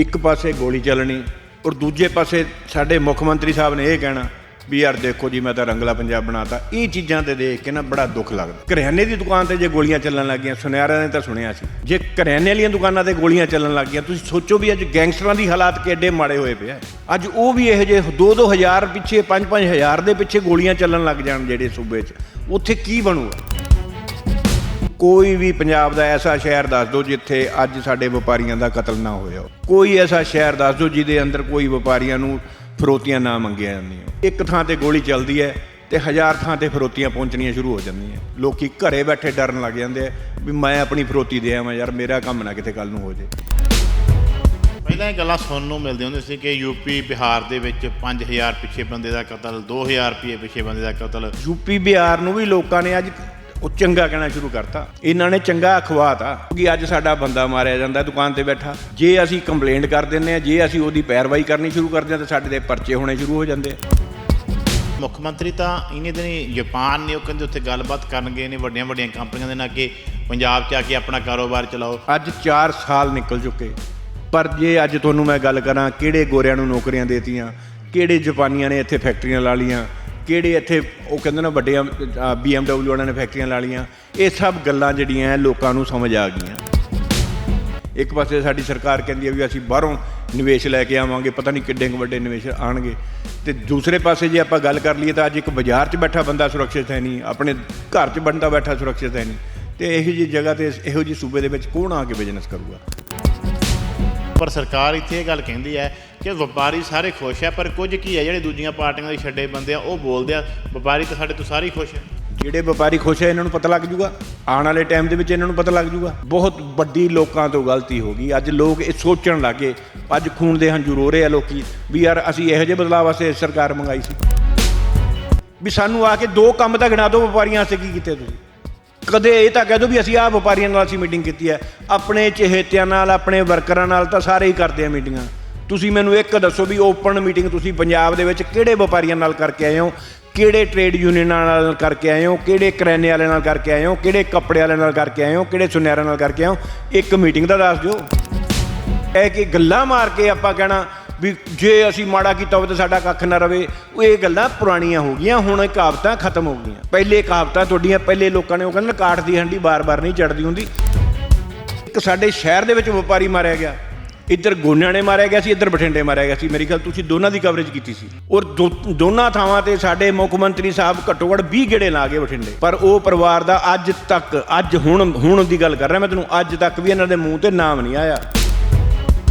ਇੱਕ ਪਾਸੇ ਗੋਲੀ ਚੱਲਣੀ ਔਰ ਦੂਜੇ ਪਾਸੇ ਸਾਡੇ ਮੁੱਖ ਮੰਤਰੀ ਸਾਹਿਬ ਨੇ ਇਹ ਕਹਿਣਾ ਵੀ ਯਾਰ ਦੇਖੋ ਜੀ ਮੈਂ ਤਾਂ ਰੰਗਲਾ ਪੰਜਾਬ ਬਣਾਤਾ। ਇਹ ਚੀਜ਼ਾਂ ਤੇ ਦੇਖ ਕੇ ਨਾ ਬੜਾ ਦੁੱਖ ਲੱਗਦਾ। ਕਰਿਆਨੇ ਦੀ ਦੁਕਾਨ ਤੇ ਜੇ ਗੋਲੀਆਂ ਚੱਲਣ ਲੱਗੀਆਂ ਸੁਨਿਆਰਾਂ ਨੇ ਤਾਂ ਸੁਣਿਆ ਸੀ। ਜੇ ਕਰਿਆਨੇ ਵਾਲੀਆਂ ਦੁਕਾਨਾਂ ਤੇ ਗੋਲੀਆਂ ਚੱਲਣ ਲੱਗੀਆਂ, ਤੁਸੀਂ ਸੋਚੋ ਵੀ ਅੱਜ ਗੈਂਗਸਟਰਾਂ ਦੀ ਹਾਲਾਤ ਕਿੱਡੇ ਮਾੜੇ ਹੋਏ ਪਏ ਆ। ਅੱਜ ਉਹ ਵੀ ਇਹੋ ਜਿਹੇ 2-2 ਹਜ਼ਾਰ ਪਿੱਛੇ 5-5 ਹਜ਼ਾਰ ਦੇ ਪਿੱਛੇ ਗੋਲੀਆਂ ਚੱਲਣ ਲੱਗ ਜਾਣ ਜਿਹੜੇ ਸੂਬੇ 'ਚ। ਉੱਥੇ ਕੀ ਬਣੂਗਾ? ਕੋਈ ਵੀ ਪੰਜਾਬ ਦਾ ਐਸਾ ਸ਼ਹਿਰ ਦੱਸ ਦਿਓ ਜਿੱਥੇ ਅੱਜ ਸਾਡੇ ਵਪਾਰੀਆਂ ਦਾ ਕਤਲ ਨਾ ਹੋਇਆ। ਕੋਈ ਐਸਾ ਸ਼ਹਿਰ ਦੱਸ ਦਿਓ ਜਿਹਦੇ ਅੰਦਰ ਕੋਈ ਵਪਾਰੀਆਂ ਨੂੰ ਫਰੋਤੀਆਂ ਨਾ ਮੰਗੀਆਂ ਜਾਂਦੀਆਂ ਇੱਕ ਥਾਂ ਤੇ ਗੋਲੀ ਚੱਲਦੀ ਹੈ ਤੇ ਹਜ਼ਾਰ ਥਾਂ ਤੇ ਫਰੋਤੀਆਂ ਪਹੁੰਚਣੀਆਂ ਸ਼ੁਰੂ ਹੋ ਜਾਂਦੀਆਂ ਲੋਕੀ ਘਰੇ ਬੈਠੇ ਡਰਨ ਲੱਗ ਜਾਂਦੇ ਆ ਵੀ ਮੈਂ ਆਪਣੀ ਫਰੋਤੀ ਦੇ ਆਵਾਂ ਯਾਰ ਮੇਰਾ ਕੰਮ ਨਾ ਕਿਤੇ ਕੱਲ ਨੂੰ ਹੋ ਜੇ ਪਹਿਲਾਂ ਇਹ ਗੱਲਾਂ ਸੁਣਨ ਨੂੰ ਮਿਲਦੀਆਂ ਹੁੰਦੀਆਂ ਸੀ ਕਿ ਯੂਪੀ ਬਿਹਾਰ ਦੇ ਵਿੱਚ 5000 ਪਿੱਛੇ ਬੰਦੇ ਦਾ ਕਤਲ 2000 ਰੁਪਏ ਪਿੱਛੇ ਬੰਦੇ ਦਾ ਕਤਲ। ਯੂਪੀ ਬਿਹਾਰ ਨੂੰ ਵੀ ਲੋਕਾਂ ਨੇ ਅੱਜ ਉਹ ਚੰਗਾ ਕਹਿਣਾ ਸ਼ੁਰੂ ਕਰਤਾ। ਇਹਨਾਂ ਨੇ ਚੰਗਾ ਅਖਵਾਤਾ ਕਿ ਅੱਜ ਸਾਡਾ ਬੰਦਾ ਮਾਰਿਆ ਜਾਂਦਾ ਦੁਕਾਨ ਤੇ ਬੈਠਾ। ਜੇ ਅਸੀਂ ਕੰਪਲੇਂਟ ਕਰ ਦਿੰਨੇ ਆ ਜੇ ਅਸੀਂ ਉਹਦੀ ਪੈਰਵਾਈ ਕਰਨੀ ਸ਼ੁਰੂ ਕਰਦੇ ਆ ਤਾਂ ਸਾਡੇ ਤੇ ਪਰਚੇ ਹੋਣੇ ਸ਼ੁਰੂ ਹੋ ਜਾਂਦੇ ਆ। ਮੁੱਖ ਮੰਤਰੀ ਤਾਂ ਇਹਨੇ ਦਿਨੀ ਜਾਪਾਨ ਨੇ ਉਹ ਕਹਿੰਦੇ ਉੱਥੇ ਗੱਲਬਾਤ ਕਰਨ ਗਏ ਨੇ ਵੱਡੀਆਂ ਵੱਡੀਆਂ ਕੰਪਨੀਆਂ ਦੇ ਨਾਲ ਕਿ ਪੰਜਾਬ 'ਚ ਆ ਕੇ ਆਪਣਾ ਕਾਰੋਬਾਰ ਚਲਾਓ। ਅੱਜ 4 ਸਾਲ ਨਿਕਲ ਚੁੱਕੇ। ਪਰ ਜੇ ਅੱਜ ਤੁਹਾਨੂੰ ਮੈਂ ਗੱਲ ਕਰਾਂ ਕਿਹੜੇ ਗੋਰਿਆਂ ਨੂੰ ਨੌਕਰੀਆਂ ਦੇਤੀਆਂ ਕਿਹੜੇ ਜਾਪਾਨੀਆਂ ਨੇ ਇੱਥੇ ਫੈਕਟਰੀਆਂ ਲਾ ਲੀਆਂ ਕਿਹੜੇ ਇੱਥੇ ਉਹ ਕਹਿੰਦੇ ਨਾ ਵੱਡੀਆਂ BMW ਵਾਲਿਆਂ ਨੇ ਫੈਕਟਰੀਆਂ ਲਾ ਲੀਆਂ ਇਹ ਸਭ ਗੱਲਾਂ ਜਿਹੜੀਆਂ ਲੋਕਾਂ ਨੂੰ ਸਮਝ ਆ ਗਈਆਂ। ਇੱਕ ਪਾਸੇ ਸਾਡੀ ਸਰਕਾਰ ਕਹਿੰਦੀ ਹੈ ਵੀ ਅਸੀਂ ਬਾਹਰੋਂ ਨਿਵੇਸ਼ ਲੈ ਕੇ ਆਵਾਂਗੇ, ਪਤਾ ਨਹੀਂ ਕਿੱਡੇ ਕੁ ਵੱਡੇ ਨਿਵੇਸ਼ ਆਣਗੇ। ਤੇ ਦੂਸਰੇ ਪਾਸੇ ਜੇ ਆਪਾਂ ਗੱਲ ਕਰ ਲਈਏ ਤਾਂ ਅੱਜ ਇੱਕ ਬਾਜ਼ਾਰ 'ਚ ਬੈਠਾ ਬੰਦਾ ਸੁਰੱਖਿਅਤ ਹੈ ਨਹੀਂ, ਆਪਣੇ ਘਰ 'ਚ ਬੰਦਾ ਬੈਠਾ ਸੁਰੱਖਿਅਤ ਹੈ ਨਹੀਂ। ਤੇ ਇਹੋ ਜਿਹੀ ਜਗ੍ਹਾ ਤੇ ਇਹੋ ਜਿਹੀ ਸੂਬੇ ਦੇ ਵਿੱਚ ਕੌਣ ਆ ਕੇ ਬਿਜ਼ਨਸ ਕਰੂਗਾ? ਪਰ ਸਰਕਾਰ ਇੱਥੇ ਇਹ ਗੱਲ ਕਹਿੰਦੀ ਹੈ ਕਿ ਵਪਾਰੀ ਸਾਰੇ ਖੁਸ਼ ਹੈ ਪਰ ਕੁਝ ਕੀ ਹੈ ਜਿਹੜੇ ਦੂਜੀਆਂ ਪਾਰਟੀਆਂ ਦੇ ਛੱਡੇ ਬੰਦੇ ਆ, ਉਹ ਬੋਲਦੇ ਆ, ਵਪਾਰੀ ਤਾਂ ਸਾਡੇ ਤੋਂ ਸਾਰੇ ਹੀ ਖੁਸ਼ ਹੈ ਜਿਹੜੇ ਵਪਾਰੀ ਖੁਸ਼ ਹੈ ਇਹਨਾਂ ਨੂੰ ਪਤਾ ਲੱਗ ਜੂਗਾ। ਆਉਣ ਵਾਲੇ ਟਾਈਮ ਦੇ ਵਿੱਚ ਇਹਨਾਂ ਨੂੰ ਪਤਾ ਲੱਗ ਜੂਗਾ। ਬਹੁਤ ਵੱਡੀ ਲੋਕਾਂ ਤੋਂ ਗਲਤੀ ਹੋ ਗਈ। ਅੱਜ ਲੋਕ ਇਹ ਸੋਚਣ ਲੱਗੇ, ਅੱਜ ਖੂਨ ਦੇ ਹੰਝੂ ਰੋ ਰਹੇ ਆ ਲੋਕੀ, ਵੀ ਯਾਰ ਅਸੀਂ ਇਹੋ ਜਿਹੇ ਬਦਲਾਅ ਵਾਸਤੇ ਸਰਕਾਰ ਮੰਗਾਈ ਸੀ। ਵੀ ਸਾਨੂੰ ਆ ਕੇ ਦੋ ਕੰਮ ਤਾਂ ਗਿਣਾ ਦਿਓ ਵਪਾਰੀਆਂ ਵਾਸਤੇ, ਕੀ ਕੀਤੇ ਤੁਸੀਂ? ਕਦੇ ਇਹ ਤਾਂ ਕਹਿ ਦਿਓ ਵੀ ਅਸੀਂ ਆਹ ਵਪਾਰੀਆਂ ਨਾਲ ਅਸੀਂ ਮੀਟਿੰਗ ਕੀਤੀ ਹੈ। ਆਪਣੇ ਚਹੇਤਿਆਂ ਨਾਲ, ਆਪਣੇ ਵਰਕਰਾਂ ਨਾਲ ਤਾਂ ਸਾਰੇ ਹੀ ਕਰਦੇ ਆ ਮੀਟਿੰਗਾਂ ਤੁਸੀਂ ਮੈਨੂੰ ਇੱਕ ਦੱਸੋ ਵੀ ਓਪਨ ਮੀਟਿੰਗ ਤੁਸੀਂ ਪੰਜਾਬ ਦੇ ਵਿੱਚ ਕਿਹੜੇ ਵਪਾਰੀਆਂ ਨਾਲ ਕਰਕੇ ਆਏ ਹੋ? ਕਿਹੜੇ ਟ੍ਰੇਡ ਯੂਨੀਅਨਾਂ ਨਾਲ ਕਰਕੇ ਆਏ ਹੋ? ਕਿਹੜੇ ਕਰਿਆਨੇ ਵਾਲਿਆਂ ਨਾਲ ਕਰਕੇ ਆਏ ਹੋ? ਕਿਹੜੇ ਕੱਪੜੇ ਵਾਲਿਆਂ ਨਾਲ ਕਰਕੇ ਆਏ ਹੋ? ਕਿਹੜੇ ਸੁਨਿਆਰਾਂ ਨਾਲ ਕਰਕੇ ਆਏ ਹੋ? ਇੱਕ ਮੀਟਿੰਗ ਦਾ ਦੱਸ ਦਿਓ। ਇਹ ਕਿ ਗੱਲਾਂ ਮਾਰ ਕੇ ਆਪਾਂ ਕਹਿਣਾ ਵੀ ਜੇ ਅਸੀਂ ਮਾੜਾ ਕੀਤਾ ਹੋਵੇ ਤਾਂ ਸਾਡਾ ਕੱਖ ਨਾ ਰਵੇ। ਉਹ ਇਹ ਗੱਲਾਂ ਪੁਰਾਣੀਆਂ ਹੋ ਗਈਆਂ ਹੁਣ ਇਹ ਕਹਾਵਤਾਂ ਖਤਮ ਹੋ ਗਈਆਂ। ਪਹਿਲੇ ਕਹਾਵਤਾਂ ਤੁਹਾਡੀਆਂ ਪਹਿਲੇ ਲੋਕਾਂ ਨੇ ਉਹ ਕਹਿੰਦੇ ਨਾ, ਕਾਠ ਦੀ ਹੰਡੀ ਬਾਰ-ਬਾਰ ਨਹੀਂ ਚੜਦੀ ਹੁੰਦੀ। ਇੱਕ ਸਾਡੇ ਸ਼ਹਿਰ ਦੇ ਵਿੱਚ ਵਪਾਰੀ ਮਾਰਿਆ ਗਿਆ। ਇੱਧਰ ਗੋਨਿਆਂ ਨੇ ਮਾਰਿਆ ਗਿਆ ਸੀ, ਇੱਧਰ ਬਠਿੰਡੇ ਮਾਰਿਆ ਗਿਆ ਸੀ। ਮੇਰੀ ਖਿਆਲ ਤੁਸੀਂ ਦੋਨਾਂ ਦੀ ਕਵਰੇਜ ਕੀਤੀ ਸੀ। ਔਰ ਦੋ- ਦੋਨਾਂ ਥਾਵਾਂ ਤੇ ਸਾਡੇ ਮੁੱਖ ਮੰਤਰੀ ਸਾਹਿਬ ਘੱਟੋ ਘੱਟ 20 ਗੇੜੇ ਲਾ ਗਏ ਬਠਿੰਡੇ। ਪਰ ਉਹ ਪਰਿਵਾਰ ਦਾ ਅੱਜ ਤੱਕ, ਅੱਜ ਹੁਣ ਹੁਣ ਦੀ ਗੱਲ ਕਰ ਰਿਹਾ ਮੈਂ ਤੈਨੂੰ ਅੱਜ ਤੱਕ ਵੀ ਇਹਨਾਂ ਦੇ ਮੂੰਹ ਤੇ ਨਾਮ ਨਹੀਂ ਆਇਆ।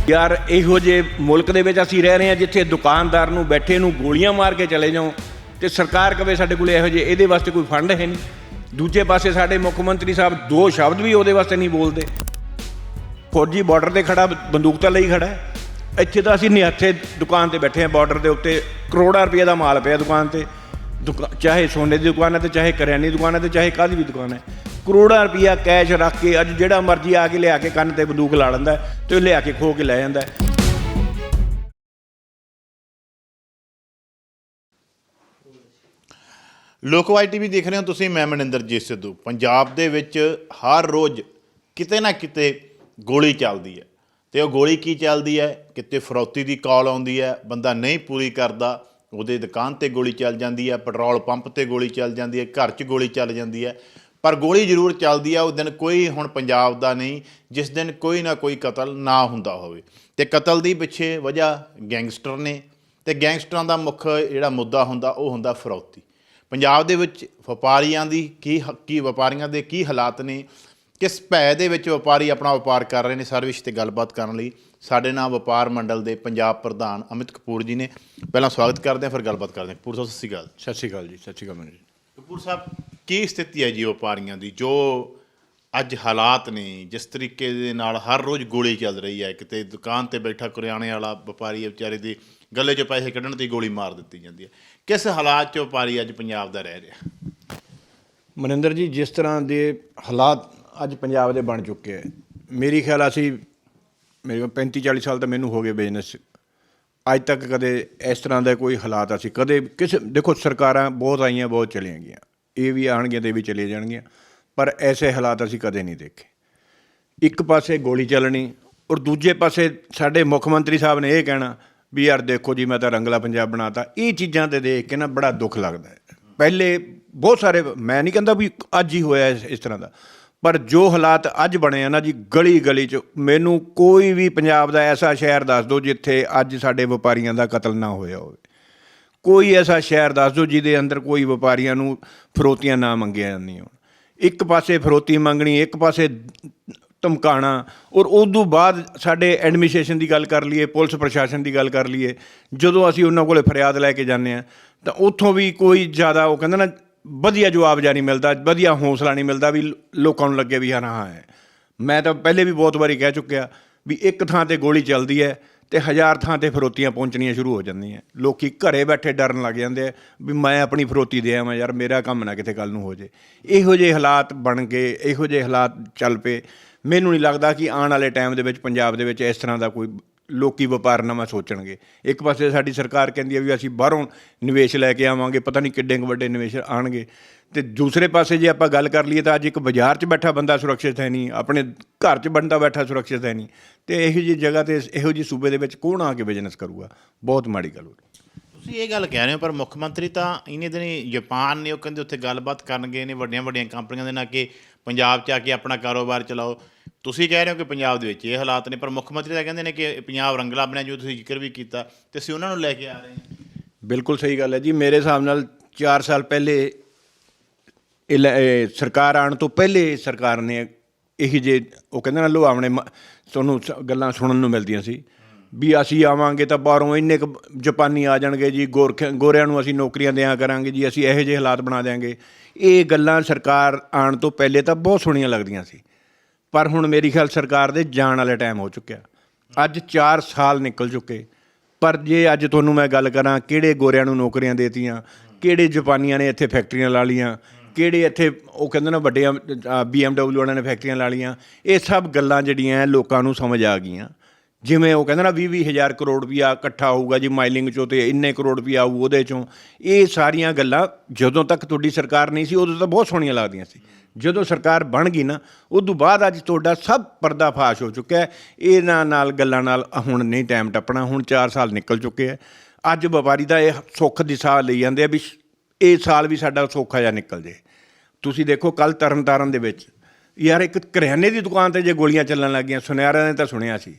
ਯਾਰ, ਇਹੋ ਜੇ ਮੁਲਕ ਦੇ ਵਿੱਚ ਅਸੀਂ ਰਹਿ ਰਹੇ ਹਾਂ ਜਿੱਥੇ ਦੁਕਾਨਦਾਰ ਨੂੰ, ਬੈਠੇ ਨੂੰ ਗੋਲੀਆਂ ਮਾਰ ਕੇ ਚਲੇ ਜਾਓ ਤੇ ਸਰਕਾਰ ਕਵੇ ਸਾਡੇ ਕੋਲ ਇਹੋ ਜੇ ਇਹਦੇ ਵਾਸਤੇ ਕੋਈ ਫੰਡ ਹੈ ਨਹੀਂ। ਦੂਜੇ ਪਾਸੇ ਸਾਡੇ ਮੁੱਖ ਮੰਤਰੀ ਸਾਹਿਬ ਦੋ ਸ਼ਬਦ ਵੀ ਉਹਦੇ ਵਾਸਤੇ ਨਹੀਂ ਬੋਲਦੇ। ਫੌਜੀ ਬਾਰਡਰ ਤੇ ਖੜਾ, ਬੰਦੂਕ ਤਾਂ ਲਈ ਖੜਾ ਇੱਥੇ ਤਾਂ ਅਸੀਂ ਨਿਹੱਥੇ ਦੁਕਾਨ ਤੇ ਬੈਠੇ ਹਾਂ ਬਾਰਡਰ ਦੇ ਉੱਤੇ। ਕਰੋੜਾਂ ਰੁਪਏ ਦਾ ਮਾਲ ਪਿਆ ਦੁਕਾਨ ਤੇ। ਦੁਕਾ- ਚਾਹੇ ਸੋਨੇ ਦੀ ਦੁਕਾਨ ਹੈ ਤੇ ਚਾਹੇ ਕਰਿਆਨੇ ਦੀ ਦੁਕਾਨ ਹੈ ਤੇ ਚਾਹੇ ਕਾਹਦੀ ਵੀ ਦੁਕਾਨ ਹੈ। ਕਰੋੜਾਂ ਰੁਪਇਆ ਕੈਸ਼ ਰੱਖ ਕੇ ਅੱਜ ਜਿਹੜਾ ਮਰਜ਼ੀ ਆ ਕੇ ਲਿਆ ਕੇ ਕੰਨ ਤੇ ਬੰਦੂਕ ਲਾ ਲੈਂਦਾ ਹੈ ਤੇ ਉਹ ਲਿਆ ਕੇ ਖੋ ਕੇ ਲੈ ਜਾਂਦਾ ਹੈ। ਲੋਕਵਾਈ ਟੀਵੀ ਦੇਖ ਰਹੇ ਹੋ ਤੁਸੀਂ, ਮੈਂ ਮਨਿੰਦਰਜੀਤ ਸਿੱਧੂ। ਪੰਜਾਬ ਦੇ ਵਿੱਚ ਹਰ ਰੋਜ਼ ਕਿਤੇ ਨਾ ਕਿਤੇ ਗੋਲੀ ਚੱਲਦੀ ਹੈ। ਤੇ ਉਹ ਗੋਲੀ ਕੀ ਚੱਲਦੀ ਹੈ? ਕਿਤੇ ਫਰੌਤੀ ਦੀ ਕਾਲ ਆਉਂਦੀ ਹੈ, ਬੰਦਾ ਨਹੀਂ ਪੂਰੀ ਕਰਦਾ, ਉਹਦੇ ਦੁਕਾਨ ਤੇ ਗੋਲੀ ਚੱਲ ਜਾਂਦੀ ਹੈ, ਪੈਟਰੋਲ ਪੰਪ ਤੇ ਗੋਲੀ ਚੱਲ ਜਾਂਦੀ ਹੈ, ਘਰ 'ਚ ਗੋਲੀ ਚੱਲ ਜਾਂਦੀ ਹੈ। ਪਰ ਗੋਲੀ ਜ਼ਰੂਰ ਚੱਲਦੀ ਹੈ, ਉਹ ਦਿਨ ਕੋਈ ਹੁਣ ਪੰਜਾਬ ਦਾ ਨਹੀਂ, ਜਿਸ ਦਿਨ ਕੋਈ ਨਾ ਕੋਈ ਕਤਲ ਨਾ ਹੁੰਦਾ ਹੋਵੇ। ਤੇ ਕਤਲ ਦੀ ਪਿੱਛੇ ਵਜ੍ਹਾ ਗੈਂਗਸਟਰ ਨੇ, ਤੇ ਗੈਂਗਸਟਰਾਂ ਦਾ ਮੁੱਖ ਜਿਹੜਾ ਮੁੱਦਾ ਹੁੰਦਾ, ਉਹ ਹੁੰਦਾ ਫਰੌਤੀ। ਪੰਜਾਬ ਦੇ ਵਿੱਚ ਵਪਾਰੀਆਂ ਦੀ ਕੀ ਹ- ਕੀ ਵਪਾਰੀਆਂ ਦੇ ਕੀ ਹਾਲਾਤ ਨੇ ਕਿਸ ਭੈ ਦੇ ਵਿੱਚ ਵਪਾਰੀ ਆਪਣਾ ਵਪਾਰ ਕਰ ਰਹੇ ਨੇ ਸਾਰ ਵਿਸ਼ੇ ਤੇ ਗੱਲਬਾਤ ਕਰਨ ਲਈ। ਸਾਡੇ ਨਾਲ ਵਪਾਰ ਮੰਡਲ ਦੇ ਪੰਜਾਬ ਪ੍ਰਧਾਨ ਅਮਿਤ ਕਪੂਰ ਜੀ ਨੇ। ਪਹਿਲਾਂ ਸਵਾਗਤ ਕਰਦੇ ਹਾਂ ਫਿਰ ਗੱਲਬਾਤ ਕਰਦੇ ਹਾਂ। ਕਪੂਰ ਸਾਹਿਬ ਸਤਿ ਸ਼੍ਰੀ ਅਕਾਲ। ਸਤਿ ਸ਼੍ਰੀ ਅਕਾਲ ਜੀ ਸਤਿ ਸ਼੍ਰੀ ਅਕਾਲ ਜੀ। ਕਪੂਰ ਸਾਹਿਬ ਕੀ ਸਥਿਤੀ ਹੈ ਜੀ ਵਪਾਰੀਆਂ ਦੀ? ਜੋ ਅੱਜ ਹਾਲਾਤ ਨੇ ਜਿਸ ਤਰੀਕੇ ਦੇ ਨਾਲ ਹਰ ਰੋਜ਼ ਗੋਲੀ ਚੱਲ ਰਹੀ ਹੈ। ਕਿਤੇ ਦੁਕਾਨ ਤੇ ਬੈਠਾ ਕਰਿਆਨੇ ਵਾਲਾ ਵਪਾਰੀ ਵਿਚਾਰੇ ਦੀ ਗੱਲੇ 'ਚੋਂ ਪੈਸੇ ਕੱਢਣ ਤੇ ਗੋਲੀ ਮਾਰ ਦਿੱਤੀ ਜਾਂਦੀ ਹੈ। ਕਿਸ ਹਾਲਾਤ 'ਚ ਵਪਾਰੀ ਅੱਜ ਪੰਜਾਬ ਦਾ ਰਹਿ ਰਿਹਾ? ਮਨਿੰਦਰ ਜੀ ਜਿਸ ਤਰ੍ਹਾਂ ਦੇ ਹਾਲਾਤ ਅੱਜ ਪੰਜਾਬ ਦੇ ਬਣ ਚੁੱਕੇ ਹੈ ਮੇਰੀ ਖਿਆਲ ਅਸੀਂ ਮੇਰੇ ਕੋਲ 35 40 ਸਾਲ ਤਾਂ ਮੈਨੂੰ ਹੋ ਗਏ ਬਿਜ਼ਨਸ ਅੱਜ ਤੱਕ ਕਦੇ ਇਸ ਤਰ੍ਹਾਂ ਦਾ ਕੋਈ ਹਾਲਾਤ ਅਸੀਂ ਕਦੇ ਕਿਸੇ ਦੇਖੋ ਸਰਕਾਰਾਂ ਬਹੁਤ ਆਈਆਂ, ਬਹੁਤ ਚਲੀਆਂ ਗਈਆਂ। ਇਹ ਵੀ ਆਣਗੀਆਂ ਤੇ ਇਹ ਵੀ ਚਲੇ ਜਾਣਗੀਆਂ। ਪਰ ਐਸੇ ਹਾਲਾਤ ਅਸੀਂ ਕਦੇ ਨਹੀਂ ਦੇਖੇ। ਇੱਕ ਪਾਸੇ ਗੋਲੀ ਚੱਲਣੀ ਔਰ ਦੂਜੇ ਪਾਸੇ ਸਾਡੇ ਮੁੱਖ ਮੰਤਰੀ ਸਾਹਿਬ ਨੇ ਇਹ ਕਹਿਣਾ ਵੀ ਯਾਰ ਦੇਖੋ ਜੀ, ਮੈਂ ਤਾਂ ਰੰਗਲਾ ਪੰਜਾਬ ਬਣਾਤਾ। ਇਹ ਚੀਜ਼ਾਂ ਤੇ ਦੇਖ ਕੇ ਨਾ ਬੜਾ ਦੁੱਖ ਲੱਗਦਾ ਹੈ। ਪਹਿਲੇ ਬਹੁਤ ਸਾਰੇ ਮੈਂ ਨਹੀਂ ਕਹਿੰਦਾ ਵੀ ਅੱਜ ਹੀ ਹੋਇਆ ਇਸ ਇਸ ਤਰ੍ਹਾਂ ਦਾ। ਪਰ ਜੋ ਹਾਲਾਤ ਅੱਜ ਬਣੇ ਆ ਨਾ ਜੀ ਗਲੀ ਗਲੀ 'ਚ, ਮੈਨੂੰ ਕੋਈ ਵੀ ਪੰਜਾਬ ਦਾ ਐਸਾ ਸ਼ਹਿਰ ਦੱਸ ਦਿਓ ਜਿੱਥੇ ਅੱਜ ਸਾਡੇ ਵਪਾਰੀਆਂ ਦਾ ਕਤਲ ਨਾ ਹੋਇਆ ਹੋਵੇ। ਕੋਈ ਐਸਾ ਸ਼ਹਿਰ ਦੱਸ ਦਿਓ ਜਿਹਦੇ ਅੰਦਰ ਕੋਈ ਵਪਾਰੀਆਂ ਨੂੰ ਫਰੋਤੀਆਂ ਨਾ ਮੰਗੀਆਂ ਜਾਂਦੀਆਂ ਹੋਣ। ਇੱਕ ਪਾਸੇ ਫਰੋਤੀ ਮੰਗਣੀ, ਇੱਕ ਪਾਸੇ ਧਮਕਾਣਾ ਔਰ ਉਦੋਂ ਬਾਅਦ ਸਾਡੇ ਐਡਮਿਨਿਸਟ੍ਰੇਸ਼ਨ ਦੀ ਗੱਲ ਕਰ ਲਈਏ, ਪੁਲਿਸ ਪ੍ਰਸ਼ਾਸਨ ਦੀ ਗੱਲ ਕਰ ਲਈਏ, ਜਦੋਂ ਅਸੀਂ ਉਹਨਾਂ ਕੋਲੇ ਫਰਿਆਦ ਲੈ ਕੇ ਜਾਂਦੇ ਆ ਤਾਂ ਉੱਥੋਂ ਵੀ ਕੋਈ ਜ਼ਿਆਦਾ ਉਹ ਕਹਿੰਦਾ ਨਾ ਵਧੀਆ ਜਵਾਬ ਜਾਂ ਨਹੀਂ ਮਿਲਦਾ, ਵਧੀਆ ਹੌਸਲਾ ਨਹੀਂ ਮਿਲਦਾ ਵੀ ਲੋਕਾਂ ਨੂੰ ਲੱਗੇ ਵੀ ਹਾਂ ਹਾਂ ਹੈ। ਮੈਂ ਤਾਂ ਪਹਿਲੇ ਵੀ ਬਹੁਤ ਵਾਰੀ ਕਹਿ ਚੁੱਕਿਆ ਵੀ ਇੱਕ ਥਾਂ ਤੇ ਗੋਲੀ ਚੱਲਦੀ ਹੈ ਤੇ ਹਜ਼ਾਰ ਥਾਂ ਤੇ ਫਰੋਤੀਆਂ ਪਹੁੰਚਣੀਆਂ ਸ਼ੁਰੂ ਹੋ ਜਾਂਦੀਆਂ। ਲੋਕੀ ਘਰੇ ਬੈਠੇ ਡਰਨ ਲੱਗ ਜਾਂਦੇ ਆ ਵੀ ਮੈਂ ਆਪਣੀ ਫਰੋਤੀ ਦੇ ਆਵਾਂ ਯਾਰ, ਮੇਰਾ ਕੰਮ ਨਾ ਕਿਤੇ ਕੱਲ ਨੂੰ ਹੋ ਜੇ। ਇਹੋ ਜਿਹੇ ਹਾਲਾਤ ਬਣ ਕੇ, ਇਹੋ ਜਿਹੇ ਹਾਲਾਤ ਚੱਲ ਪਏ। ਮੈਨੂੰ ਨਹੀਂ ਲੱਗਦਾ ਕਿ ਆਉਣ ਵਾਲੇ ਟਾਈਮ ਦੇ ਵਿੱਚ ਪੰਜਾਬ ਦੇ ਵਿੱਚ ਇਸ ਤਰ੍ਹਾਂ ਦਾ ਕੋਈ ਲੋਕੀ ਵਪਾਰ ਸੋਚਣਗੇ। ਇੱਕ ਪਾਸੇ ਸਾਡੀ ਸਰਕਾਰ ਕਹਿੰਦੀ ਹੈ ਵੀ ਅਸੀਂ ਬਾਹਰੋਂ ਨਿਵੇਸ਼ ਲੈ ਕੇ ਆਵਾਂਗੇ, ਪਤਾ ਨਹੀਂ ਕਿੱਡੇ ਕੁ ਵੱਡੇ ਨਿਵੇਸ਼ ਆਣਗੇ। ਤੇ ਦੂਸਰੇ ਪਾਸੇ ਜੇ ਆਪਾਂ ਗੱਲ ਕਰ ਲਈਏ ਤਾਂ ਅੱਜ ਇੱਕ ਬਾਜ਼ਾਰ 'ਚ ਬੈਠਾ ਬੰਦਾ ਸੁਰੱਖਿਅਤ ਹੈ ਨਹੀਂ, ਆਪਣੇ ਘਰ 'ਚ ਬੰਦਾ ਬੈਠਾ ਸੁਰੱਖਿਅਤ ਹੈ ਨਹੀਂ। ਤੇ ਇਹੋ ਜਿਹੀ ਜਗ੍ਹਾ ਤੇ ਇਹੋ ਜਿਹੀ ਸੂਬੇ ਦੇ ਵਿੱਚ ਕੌਣ ਆ ਕੇ ਬਿਜ਼ਨਸ ਕਰੂਗਾ? ਬਹੁਤ ਮਾੜੀ ਗੱਲ ਹੋ ਰਹੀ ਤੁਸੀਂ ਇਹ ਗੱਲ ਕਹਿ ਰਹੇ ਹੋ, ਪਰ ਮੁੱਖ ਮੰਤਰੀ ਤਾਂ ਇਹਨੇ ਦਿਨੀ ਜਾਪਾਨ ਨੇ, ਉਹ ਕਹਿੰਦੇ ਉੱਥੇ ਗੱਲਬਾਤ ਕਰਨਗੇ ਨੇ ਵੱਡੀਆਂ ਵੱਡੀਆਂ ਕੰਪਨੀਆਂ ਦੇ ਨਾਲ ਕਿ ਪੰਜਾਬ 'ਚ ਆ ਕੇ ਆਪਣਾ ਕਾਰੋਬਾਰ ਚਲਾਓ। ਤੁਸੀਂ ਕਹਿ ਰਹੇ ਹੋ ਕਿ ਪੰਜਾਬ ਦੇ ਵਿੱਚ ਇਹ ਹਾਲਾਤ ਨੇ, ਪਰ ਮੁੱਖ ਮੰਤਰੀ ਤਾਂ ਕਹਿੰਦੇ ਨੇ ਕਿ ਪੰਜਾਬ ਰੰਗਲਾ ਬਣਿਆ ਜੋ ਤੁਸੀਂ ਜ਼ਿਕਰ ਵੀ ਕੀਤਾ ਤੇ ਅਸੀਂ ਉਹਨਾਂ ਨੂੰ ਲੈ ਕੇ ਆ ਰਹੇ ਹਾਂ। ਬਿਲਕੁਲ ਸਹੀ ਗੱਲ ਹੈ ਜੀ। ਮੇਰੇ ਹਿਸਾਬ ਨਾਲ 4 ਸਾਲ ਪਹਿਲੇ ਇਹ ਲੈ- ਸਰਕਾਰ ਆਉਣ ਤੋਂ ਪਹਿਲੇ ਸਰਕਾਰ ਨੇ ਇਹੀ ਜੇ ਉਹ ਕਹਿੰਦੇ ਨਾ ਲੁਹਾਵਣੇ ਮ- ਤੁਹਾਨੂੰ ਸ- ਗੱਲਾਂ ਸੁਣਨ ਨੂੰ ਮਿਲਦੀਆਂ ਸੀ। ਵੀ ਅਸੀਂ ਆਵਾਂਗੇ ਤਾਂ ਬਾਹਰੋਂ ਇੰਨੇ ਕੁ ਜਾਪਾਨੀ ਆ ਜਾਣਗੇ ਜੀ ਗੋਰਖ ਗੋਰਿਆਂ ਨੂੰ ਅਸੀਂ ਨੌਕਰੀਆਂ ਦਿਆਂ ਕਰਾਂਗੇ ਜੀ, ਅਸੀਂ ਇਹੋ ਜਿਹੇ ਹਾਲਾਤ ਬਣਾ ਦਿਆਂਗੇ। ਇਹ ਗੱਲਾਂ ਸਰਕਾਰ ਆਉਣ ਤੋਂ ਪਹਿਲੇ ਤਾਂ ਬਹੁਤ ਸੋਹਣੀਆਂ ਲੱਗਦੀਆਂ ਸੀ। ਪਰ ਹੁਣ ਮੇਰੀ ਖਿਆਲ ਸਰਕਾਰ ਦੇ ਜਾਣ ਵਾਲੇ ਟਾਈਮ ਹੋ ਚੁੱਕਿਆ। ਅੱਜ 4 ਸਾਲ ਨਿਕਲ ਚੁੱਕੇ। ਪਰ ਜੇ ਅੱਜ ਤੁਹਾਨੂੰ ਮੈਂ ਗੱਲ ਕਰਾਂ, ਕਿਹੜੇ ਗੋਰਿਆਂ ਨੂੰ ਨੌਕਰੀਆਂ ਦੇਤੀਆਂ, ਕਿਹੜੇ ਜਾਪਾਨੀਆਂ ਨੇ ਇੱਥੇ ਫੈਕਟਰੀਆਂ ਲਾ ਲੀਆਂ ਕਿਹੜੇ ਇੱਥੇ ਉਹ ਕਹਿੰਦੇ ਨਾ ਵੱਡੇ BMW ਵਾਲਿਆਂ ਨੇ ਫੈਕਟਰੀਆਂ ਲਾ ਲੀਆਂ ਇਹ ਸਭ ਗੱਲਾਂ ਜਿਹੜੀਆਂ ਲੋਕਾਂ ਨੂੰ ਸਮਝ ਆ ਗਈਆਂ। ਜਿਵੇਂ ਉਹ ਕਹਿੰਦੇ ਨਾ 20 ਵੀਹ ਹਜ਼ਾਰ ਕਰੋੜ ਰੁਪਇਆ ਇਕੱਠਾ ਹੋਊਗਾ ਜੀ ਮਾਈਲਿੰਗ ਚੋਂ ਤੇ ਇੰਨੇ ਕਰੋੜ ਰੁਪਇਆ ਆਊ ਉਹਦੇ ਚੋਂ। ਇਹ ਸਾਰੀਆਂ ਗੱਲਾਂ ਜਦੋਂ ਤੱਕ ਤੁਹਾਡੀ ਸਰਕਾਰ ਨਹੀਂ ਸੀ, ਉਦੋਂ ਤਾਂ ਬਹੁਤ ਸੋਹਣੀਆਂ ਲੱਗਦੀਆਂ ਸੀ। ਜਦੋਂ ਸਰਕਾਰ ਬਣ ਗਈ ਨਾ, ਉਦੋਂ ਬਾਅਦ ਅੱਜ ਤੁਹਾਡਾ ਸਭ ਪਰਦਾਫਾਸ਼ ਹੋ ਚੁੱਕਿਆ ਹੈ। ਇਹਨਾਂ ਨਾਲ ਗੱਲਾਂ ਨਾਲ ਹੁਣ ਨਹੀਂ ਟਾਈਮ ਟੱਪਣਾ, ਹੁਣ 4 ਸਾਲ ਨਿਕਲ ਚੁੱਕੇ ਆ। ਅੱਜ ਵਪਾਰੀ ਦਾ ਇਹ ਸੁੱਖ ਦੀ ਸਾਹ ਲਈ ਜਾਂਦੇ ਆ ਵੀ ਇਹ ਸਾਲ ਵੀ ਸਾਡਾ ਸੌਖਾ ਜਿਹਾ ਨਿਕਲ ਜੇ। ਤੁਸੀਂ ਦੇਖੋ ਕੱਲ ਤਰਨਤਾਰਨ ਦੇ ਵਿੱਚ, ਯਾਰ ਇੱਕ ਕਰਿਆਨੇ ਦੀ ਦੁਕਾਨ ਤੇ ਜੇ ਗੋਲੀਆਂ ਚੱਲਣ ਲੱਗੀਆਂ ਸੁਨਿਆਰਾਂ ਨੇ ਤਾਂ ਸੁਣਿਆ ਸੀ।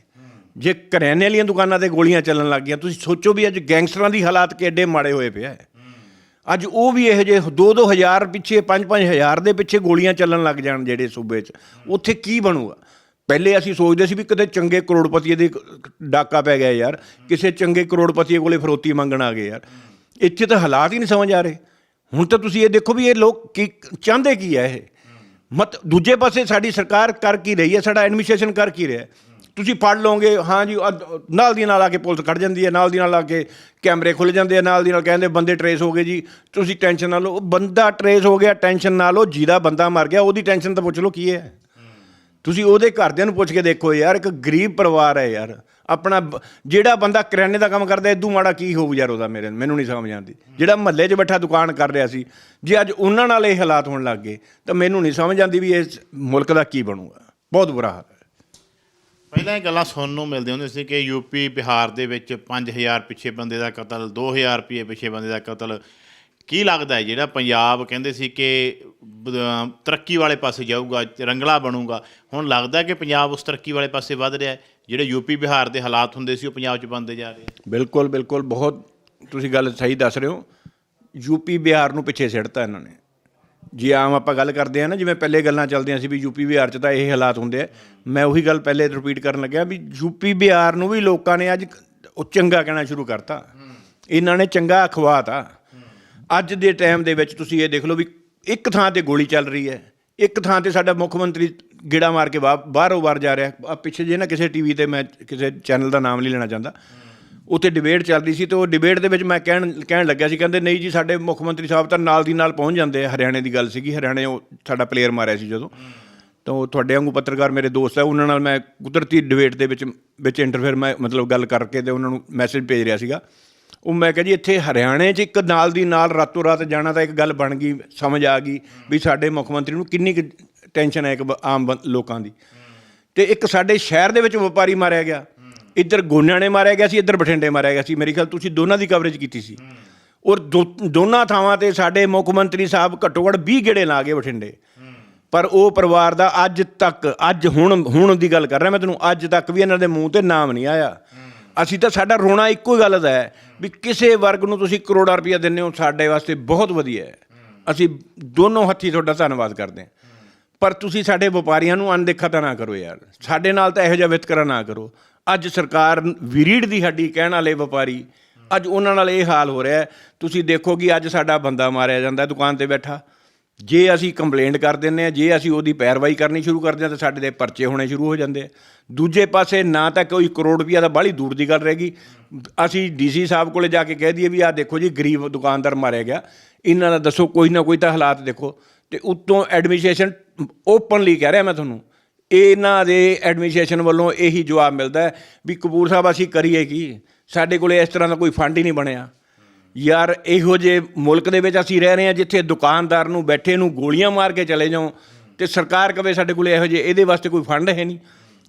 ਜੇ ਕਰਿਆਨੇ ਵਾਲੀਆਂ ਦੁਕਾਨਾਂ ਤੇ ਗੋਲੀਆਂ ਚੱਲਣ ਲੱਗੀਆਂ ਤੁਸੀਂ ਸੋਚੋ ਵੀ ਅੱਜ ਗੈਂਗਸਟਰਾਂ ਦੀ ਹਾਲਾਤ ਕਿੱਡੇ ਮਾੜੇ ਹੋਏ ਪਿਆ ਹੈ। ਅੱਜ ਉਹ ਵੀ ਇਹੋ ਜਿਹੇ 2-2 ਹਜ਼ਾਰ ਪਿੱਛੇ 5-5 ਹਜ਼ਾਰ ਦੇ ਪਿੱਛੇ ਗੋਲੀਆਂ ਚੱਲਣ ਲੱਗ ਜਾਣ ਜਿਹੜੇ ਸੂਬੇ 'ਚ। ਉੱਥੇ ਕੀ ਬਣੂਗਾ? ਪਹਿਲੇ ਅਸੀਂ ਸੋਚਦੇ ਸੀ ਵੀ ਕਿਤੇ ਚੰਗੇ ਕਰੋੜਪਤੀ ਦੇ ਡਾਕਾ ਪੈ ਗਿਆ ਯਾਰ। ਕਿਸੇ ਚੰਗੇ ਕਰੋੜਪਤੀ ਕੋਲੇ ਫਰੋਤੀ ਮੰਗਣ ਆ ਗਏ ਯਾਰ। ਇੱਥੇ ਤਾਂ ਹਾਲਾਤ ਹੀ ਨਹੀਂ ਸਮਝ ਆ ਰਹੇ। ਹੁਣ ਤਾਂ ਤੁਸੀਂ ਇਹ ਦੇਖੋ ਵੀ ਇਹ ਲੋਕ ਕੀ ਚਾਹੁੰਦੇ ਕੀ ਹੈ ਇਹ? ਮਤ ਦੂਜੇ ਪਾਸੇ ਸਾਡੀ ਸਰਕਾਰ ਕਰ ਕੀ ਰਹੀ ਹੈ, ਸਾਡਾ ਐਡਮਿਨਿਸਟ੍ਰੇਸ਼ਨ ਕਰ ਕੀ ਰਿਹਾ ਹੈ? ਤੁਸੀਂ ਪੜ ਲਓਗੇ, ਹਾਂ ਜੀ ਨਾਲ ਦੀ ਨਾਲ ਆ ਕੇ ਪੁਲਿਸ ਖੜ ਜਾਂਦੀ ਹੈ, ਨਾਲ ਦੀ ਨਾਲ ਆ ਕੇ ਕੈਮਰੇ ਖੁੱਲ ਜਾਂਦੇ ਆ, ਨਾਲ ਦੀ ਨਾਲ ਕਹਿੰਦੇ ਬੰਦੇ ਟਰੇਸ ਹੋ ਗਏ ਜੀ, ਤੁਸੀਂ ਟੈਨਸ਼ਨ ਨਾ ਲਓ, ਉਹ ਬੰਦਾ ਟਰੇਸ ਹੋ ਗਿਆ ਟੈਨਸ਼ਨ ਨਾ ਲਓ, ਜਿਹਦਾ ਬੰਦਾ ਮਰ ਗਿਆ, ਉਹਦੀ ਟੈਨਸ਼ਨ ਤਾਂ ਪੁੱਛ ਲਓ ਕੀ ਹੈ। ਤੁਸੀਂ ਉਹਦੇ ਘਰਦਿਆਂ ਨੂੰ ਪੁੱਛ ਕੇ ਦੇਖੋ ਯਾਰ, ਇੱਕ ਗਰੀਬ ਪਰਿਵਾਰ ਹੈ ਯਾਰ, ਆਪਣਾ ਜਿਹੜਾ ਬੰਦਾ ਕਰਿਆਨੇ ਦਾ ਕੰਮ ਕਰਦਾ ਇਦੋਂ ਮਾੜਾ ਕੀ ਹੋਊ ਯਾਰ ਉਹਦਾ ਮੇਰੇ, ਮੈਨੂੰ ਨਹੀਂ ਸਮਝ ਆਉਂਦੀ। ਜਿਹੜਾ ਮਹੱਲੇ 'ਚ ਬੈਠਾ ਦੁਕਾਨ ਕਰ ਰਿਹਾ ਸੀ, ਜੇ ਅੱਜ ਉਹਨਾਂ ਨਾਲ ਇਹ ਹਾਲਾਤ ਹੋਣ ਲੱਗ ਗਏ, ਤਾਂ ਮੈਨੂੰ ਨਹੀਂ ਸਮਝ ਆਉਂਦੀ ਵੀ ਇਸ ਮੁਲਕ ਦਾ ਕੀ ਬਣੂਗਾ। ਬਹੁਤ ਬੁਰਾ ਹਾਲ ਪਹਿਲਾਂ ਇਹ ਗੱਲਾਂ ਸੁਣਨ ਨੂੰ ਮਿਲਦੀਆਂ ਹੁੰਦੀਆਂ ਸੀ ਕਿ ਯੂਪੀ, ਬਿਹਾਰ ਦੇ ਵਿੱਚ 5000 ਪਿੱਛੇ ਬੰਦੇ ਦਾ ਕਤਲ 2000 ਰੁਪਏ ਪਿੱਛੇ ਬੰਦੇ ਦਾ ਕਤਲ। ਕੀ ਲੱਗਦਾ ਹੈ ਜਿਹੜਾ ਪੰਜਾਬ ਕਹਿੰਦੇ ਸੀ ਕਿ, ਬ- ਤਰੱਕੀ ਵਾਲੇ ਪਾਸੇ ਜਾਊਗਾ, ਰੰਗਲਾ ਬਣੂਗਾ? ਹੁਣ ਲੱਗਦਾ ਕਿ ਪੰਜਾਬ ਉਸ ਤਰੱਕੀ ਵਾਲੇ ਪਾਸੇ ਵੱਧ ਰਿਹਾ ਹੈ। ਜਿਹੜੇ ਯੂਪੀ, ਬਿਹਾਰ ਦੇ ਹਾਲਾਤ ਹੁੰਦੇ ਸੀ, ਉਹ ਪੰਜਾਬ 'ਚ ਬਣਦੇ ਜਾ ਰਹੇ ਆ ਬਿਲਕੁਲ ਬਿਲਕੁਲ। ਬਹੁਤ ਤੁਸੀਂ ਗੱਲ ਸਹੀ ਦੱਸ ਰਹੇ ਹੋ। ਯੂਪੀ, ਬਿਹਾਰ ਨੂੰ ਪਿੱਛੇ ਸਿੱਟਤਾ ਇਹਨਾਂ ਨੇ। ਜੇ ਆਮ ਆਪਾਂ ਗੱਲ ਕਰਦੇ ਆ ਨਾ, ਜਿਵੇਂ ਪਹਿਲੇ ਗੱਲਾਂ ਚੱਲਦੀਆਂ ਸੀ ਵੀ ਯੂਪੀ ਬਿਹਾਰ 'ਚ ਤਾਂ ਇਹ ਹਾਲਾਤ ਹੁੰਦੇ ਆ। ਮੈਂ ਉਹੀ ਗੱਲ ਪਹਿਲੇ ਰਿਪੀਟ ਕਰਨ ਲੱਗਿਆ ਵੀ ਯੂਪੀ ਬਿਹਾਰ ਨੂੰ ਵੀ ਲੋਕਾਂ ਨੇ ਅੱਜ ਉਹ ਚੰਗਾ ਕਹਿਣਾ ਸ਼ੁਰੂ ਕਰਤਾ। ਇਹਨਾਂ ਨੇ ਚੰਗਾ ਅਖਵਾਤਾ। ਅੱਜ ਦੇ ਟਾਈਮ ਦੇ ਵਿੱਚ ਤੁਸੀਂ ਇਹ ਦੇਖ ਲਓ ਵੀ ਇੱਕ ਥਾਂ ਤੇ ਗੋਲੀ ਚੱਲ ਰਹੀ ਹੈ। ਇੱਕ ਥਾਂ ਤੇ ਸਾਡਾ ਮੁੱਖ ਮੰਤਰੀ ਗੇੜਾ ਮਾਰ ਕੇ ਬਾਹ- ਬਾਹਰੋਂ ਬਾਹਰ ਜਾ ਰਿਹਾ। ਪਿੱਛੇ ਜੇ ਨਾ ਕਿਸੇ ਟੀਵੀ ਤੇ ਮੈਂ ਕਿਸੇ ਚੈਨਲ ਦਾ ਨਾਮ ਨਹੀਂ ਲੈਣਾ ਚਾਹੁੰਦਾ। ਉੱਥੇ ਡਿਬੇਟ ਚੱਲਦੀ ਸੀ ਤੇ ਉਹ ਡਿਬੇਟ ਦੇ ਵਿੱਚ ਮੈਂ ਕਹਿਣ ਕਹਿਣ ਲੱਗਿਆ ਸੀ, ਕਹਿੰਦੇ ਨਹੀਂ ਜੀ, ਸਾਡੇ ਮੁੱਖ ਮੰਤਰੀ ਸਾਹਿਬ ਤਾਂ ਨਾਲ ਦੀ ਨਾਲ ਪਹੁੰਚ ਜਾਂਦੇ ਆ, ਹਰਿਆਣੇ ਦੀ ਗੱਲ ਸੀਗੀ, ਹਰਿਆਣੇ ਉਹ ਸਾਡਾ ਪਲੇਅਰ ਮਾਰਿਆ ਸੀ ਜਦੋਂ। ਤਾਂ ਉਹ ਤੁਹਾਡੇ ਵਾਂਗੂ ਪੱਤਰਕਾਰ ਮੇਰੇ ਦੋਸਤ ਹੈ ਉਹਨਾਂ ਨਾਲ ਮੈਂ ਕੁਦਰਤੀ ਡਿਬੇਟ ਦੇ ਵਿੱਚ ਵਿੱਚ ਇੰਟਰਫੇਅਰ ਮੈਂ ਮਤਲਬ ਗੱਲ ਕਰਕੇ ਤੇ ਉਹਨਾਂ ਨੂੰ ਮੈਸੇਜ ਭੇਜ ਰਿਹਾ ਸੀਗਾ। ਉਹ ਮੈਂ ਕਿਹਾ ਜੀ, ਇੱਥੇ ਹਰਿਆਣੇ 'ਚ ਇੱਕ ਨਾਲ ਦੀ ਨਾਲ ਰਾਤੋਂ ਰਾਤ ਜਾਣਾ ਤਾਂ ਇੱਕ ਗੱਲ ਬਣ ਗਈ, ਸਮਝ ਆ ਗਈ ਵੀ ਸਾਡੇ ਮੁੱਖ ਮੰਤਰੀ ਨੂੰ ਕਿੰਨੀ ਕੁ ਟੈਨਸ਼ਨ ਹੈ ਇੱਕ ਆਮ ਬੰ- ਲੋਕਾਂ ਦੀ। ਤੇ ਇੱਕ ਸਾਡੇ ਸ਼ਹਿਰ ਦੇ ਵਿੱਚ ਵਪਾਰੀ ਮਾਰਿਆ ਗਿਆ। ਇੱਧਰ ਗੋਨਿਆਂ ਨੇ ਮਾਰਿਆ ਗਿਆ ਸੀ ਇੱਧਰ ਬਠਿੰਡੇ ਮਾਰਿਆ ਗਿਆ ਸੀ। ਮੇਰੇ ਖਿਆਲ ਤੁਸੀਂ ਦੋਨਾਂ ਦੀ ਕਵਰੇਜ ਕੀਤੀ ਸੀ। ਔਰ ਦੋ- ਦੋਨਾਂ ਥਾਵਾਂ ਤੇ ਸਾਡੇ ਮੁੱਖ ਮੰਤਰੀ ਸਾਹਿਬ ਘੱਟੋ ਘੱਟ 20 ਗੇੜੇ ਲਾ ਗਏ ਬਠਿੰਡੇ। ਪਰ ਉਹ ਪਰਿਵਾਰ ਦਾ ਅੱਜ ਤੱਕ ਅੱਜ ਹੁਣ ਹੁਣ ਦੀ ਗੱਲ ਕਰ ਰਿਹਾ ਮੈਂ ਤੈਨੂੰ ਅੱਜ ਤੱਕ ਵੀ ਇਹਨਾਂ ਦੇ ਮੂੰਹ ਤੇ ਨਾਮ ਨਹੀਂ ਆਇਆ। ਅਸੀਂ ਤਾਂ ਸਾਡਾ ਰੋਣਾ ਇੱਕੋ ਹੀ ਗੱਲ ਦਾ ਹੈ ਵੀ ਕਿਸੇ ਵਰਗ ਨੂੰ ਤੁਸੀਂ ਕਰੋੜਾਂ ਰੁਪਇਆ ਦਿੰਦੇ ਹੋ ਸਾਡੇ ਵਾਸਤੇ ਬਹੁਤ ਵਧੀਆ ਹੈ। ਅਸੀਂ ਦੋਨੋਂ ਹੱਥੀ ਤੁਹਾਡਾ ਧੰਨਵਾਦ ਕਰਦੇ ਹਾਂ। ਪਰ ਤੁਸੀਂ ਸਾਡੇ ਵਪਾਰੀਆਂ ਨੂੰ ਅਣਦੇਖਾ ਤਾਂ ਨਾ ਕਰੋ ਯਾਰ। ਸਾਡੇ ਨਾਲ ਤਾਂ ਇਹੋ ਜਿਹਾ ਵਿਤਕਰਾ ਨਾ ਕਰੋ। ਅੱਜ ਸਰਕਾਰ ਵਿਰੀੜ ਦੀ ਹੱਡੀ ਕਹਿਣ ਵਾਲੇ ਵਪਾਰੀ, ਅੱਜ ਉਹਨਾਂ ਨਾਲ ਇਹ ਹਾਲ ਹੋ ਰਿਹਾ ਤੁਸੀਂ ਦੇਖੋ ਕਿ ਅੱਜ ਸਾਡਾ ਬੰਦਾ ਮਾਰਿਆ ਜਾਂਦਾ, ਦੁਕਾਨ ਤੇ ਬੈਠਾ। ਜੇ ਅਸੀਂ ਕੰਪਲੇਂਟ ਕਰ ਦਿੰਨੇ ਆ ਜੇ ਅਸੀਂ ਉਹਦੀ ਪੈਰਵਾਈ ਕਰਨੀ ਸ਼ੁਰੂ ਕਰਦੇ ਹਾਂ, ਤਾਂ ਸਾਡੇ ਦੇ ਪਰਚੇ ਹੋਣੇ ਸ਼ੁਰੂ ਹੋ ਜਾਂਦੇ ਆ। ਦੂਜੇ ਪਾਸੇ ਨਾ ਤਾਂ ਕੋਈ ਕਰੋੜ ਰੁਪਈਆ ਦਾ ਬਾਹਲੀ ਦੂਰ ਦੀ ਗੱਲ ਰਹੇਗੀ। ਅਸੀਂ ਡੀਸੀ ਸਾਹਿਬ ਕੋਲੇ ਜਾ ਕੇ ਕਹਿ ਦਈਏ ਵੀ ਆਹ ਦੇਖੋ ਜੀ, ਗਰੀਬ ਦੁਕਾਨਦਾਰ ਮਾਰਿਆ ਗਿਆ। ਇਹਨਾਂ ਦਾ ਦੱਸੋ, ਕੋਈ ਨਾ ਕੋਈ ਤਾਂ ਹਾਲਾਤ ਦੇਖੋ। ਤੇ ਉੱਤੋਂ ਐਡਮਿਨਿਸਟ੍ਰੇਸ਼ਨ ਓਪਨਲੀ ਕਹਿ ਰਿਹਾ ਮੈਂ ਤੁਹਾਨੂੰ, ਇਹਨਾਂ ਦੇ ਐਡਮਿਨਿਸਟ੍ਰੇਸ਼ਨ ਵੱਲੋਂ ਇਹੀ ਜਵਾਬ ਮਿਲਦਾ ਹੈ ਵੀ ਕਪੂਰ ਸਾਹਿਬ ਅਸੀਂ ਕਰੀਏ ਕੀ? ਸਾਡੇ ਕੋਲੇ ਇਸ ਤਰ੍ਹਾਂ ਦਾ ਕੋਈ ਫੰਡ ਹੀ ਨਹੀਂ ਬਣਿਆ। ਯਾਰ ਇਹੋ ਜੇ ਮੁਲਕ ਦੇ ਵਿੱਚ ਅਸੀਂ ਰਹਿ ਰਹੇ ਹਾਂ ਜਿੱਥੇ ਦੁਕਾਨਦਾਰ ਨੂੰ, ਬੈਠੇ ਨੂੰ ਗੋਲੀਆਂ ਮਾਰ ਕੇ ਚਲੇ ਜਾਓ ਤੇ ਸਰਕਾਰ ਕਵੇ ਸਾਡੇ ਕੋਲੇ ਇਹੋ ਜੇ ਇਹਦੇ ਵਾਸਤੇ ਕੋਈ ਫੰਡ ਹੈ ਨਹੀਂ।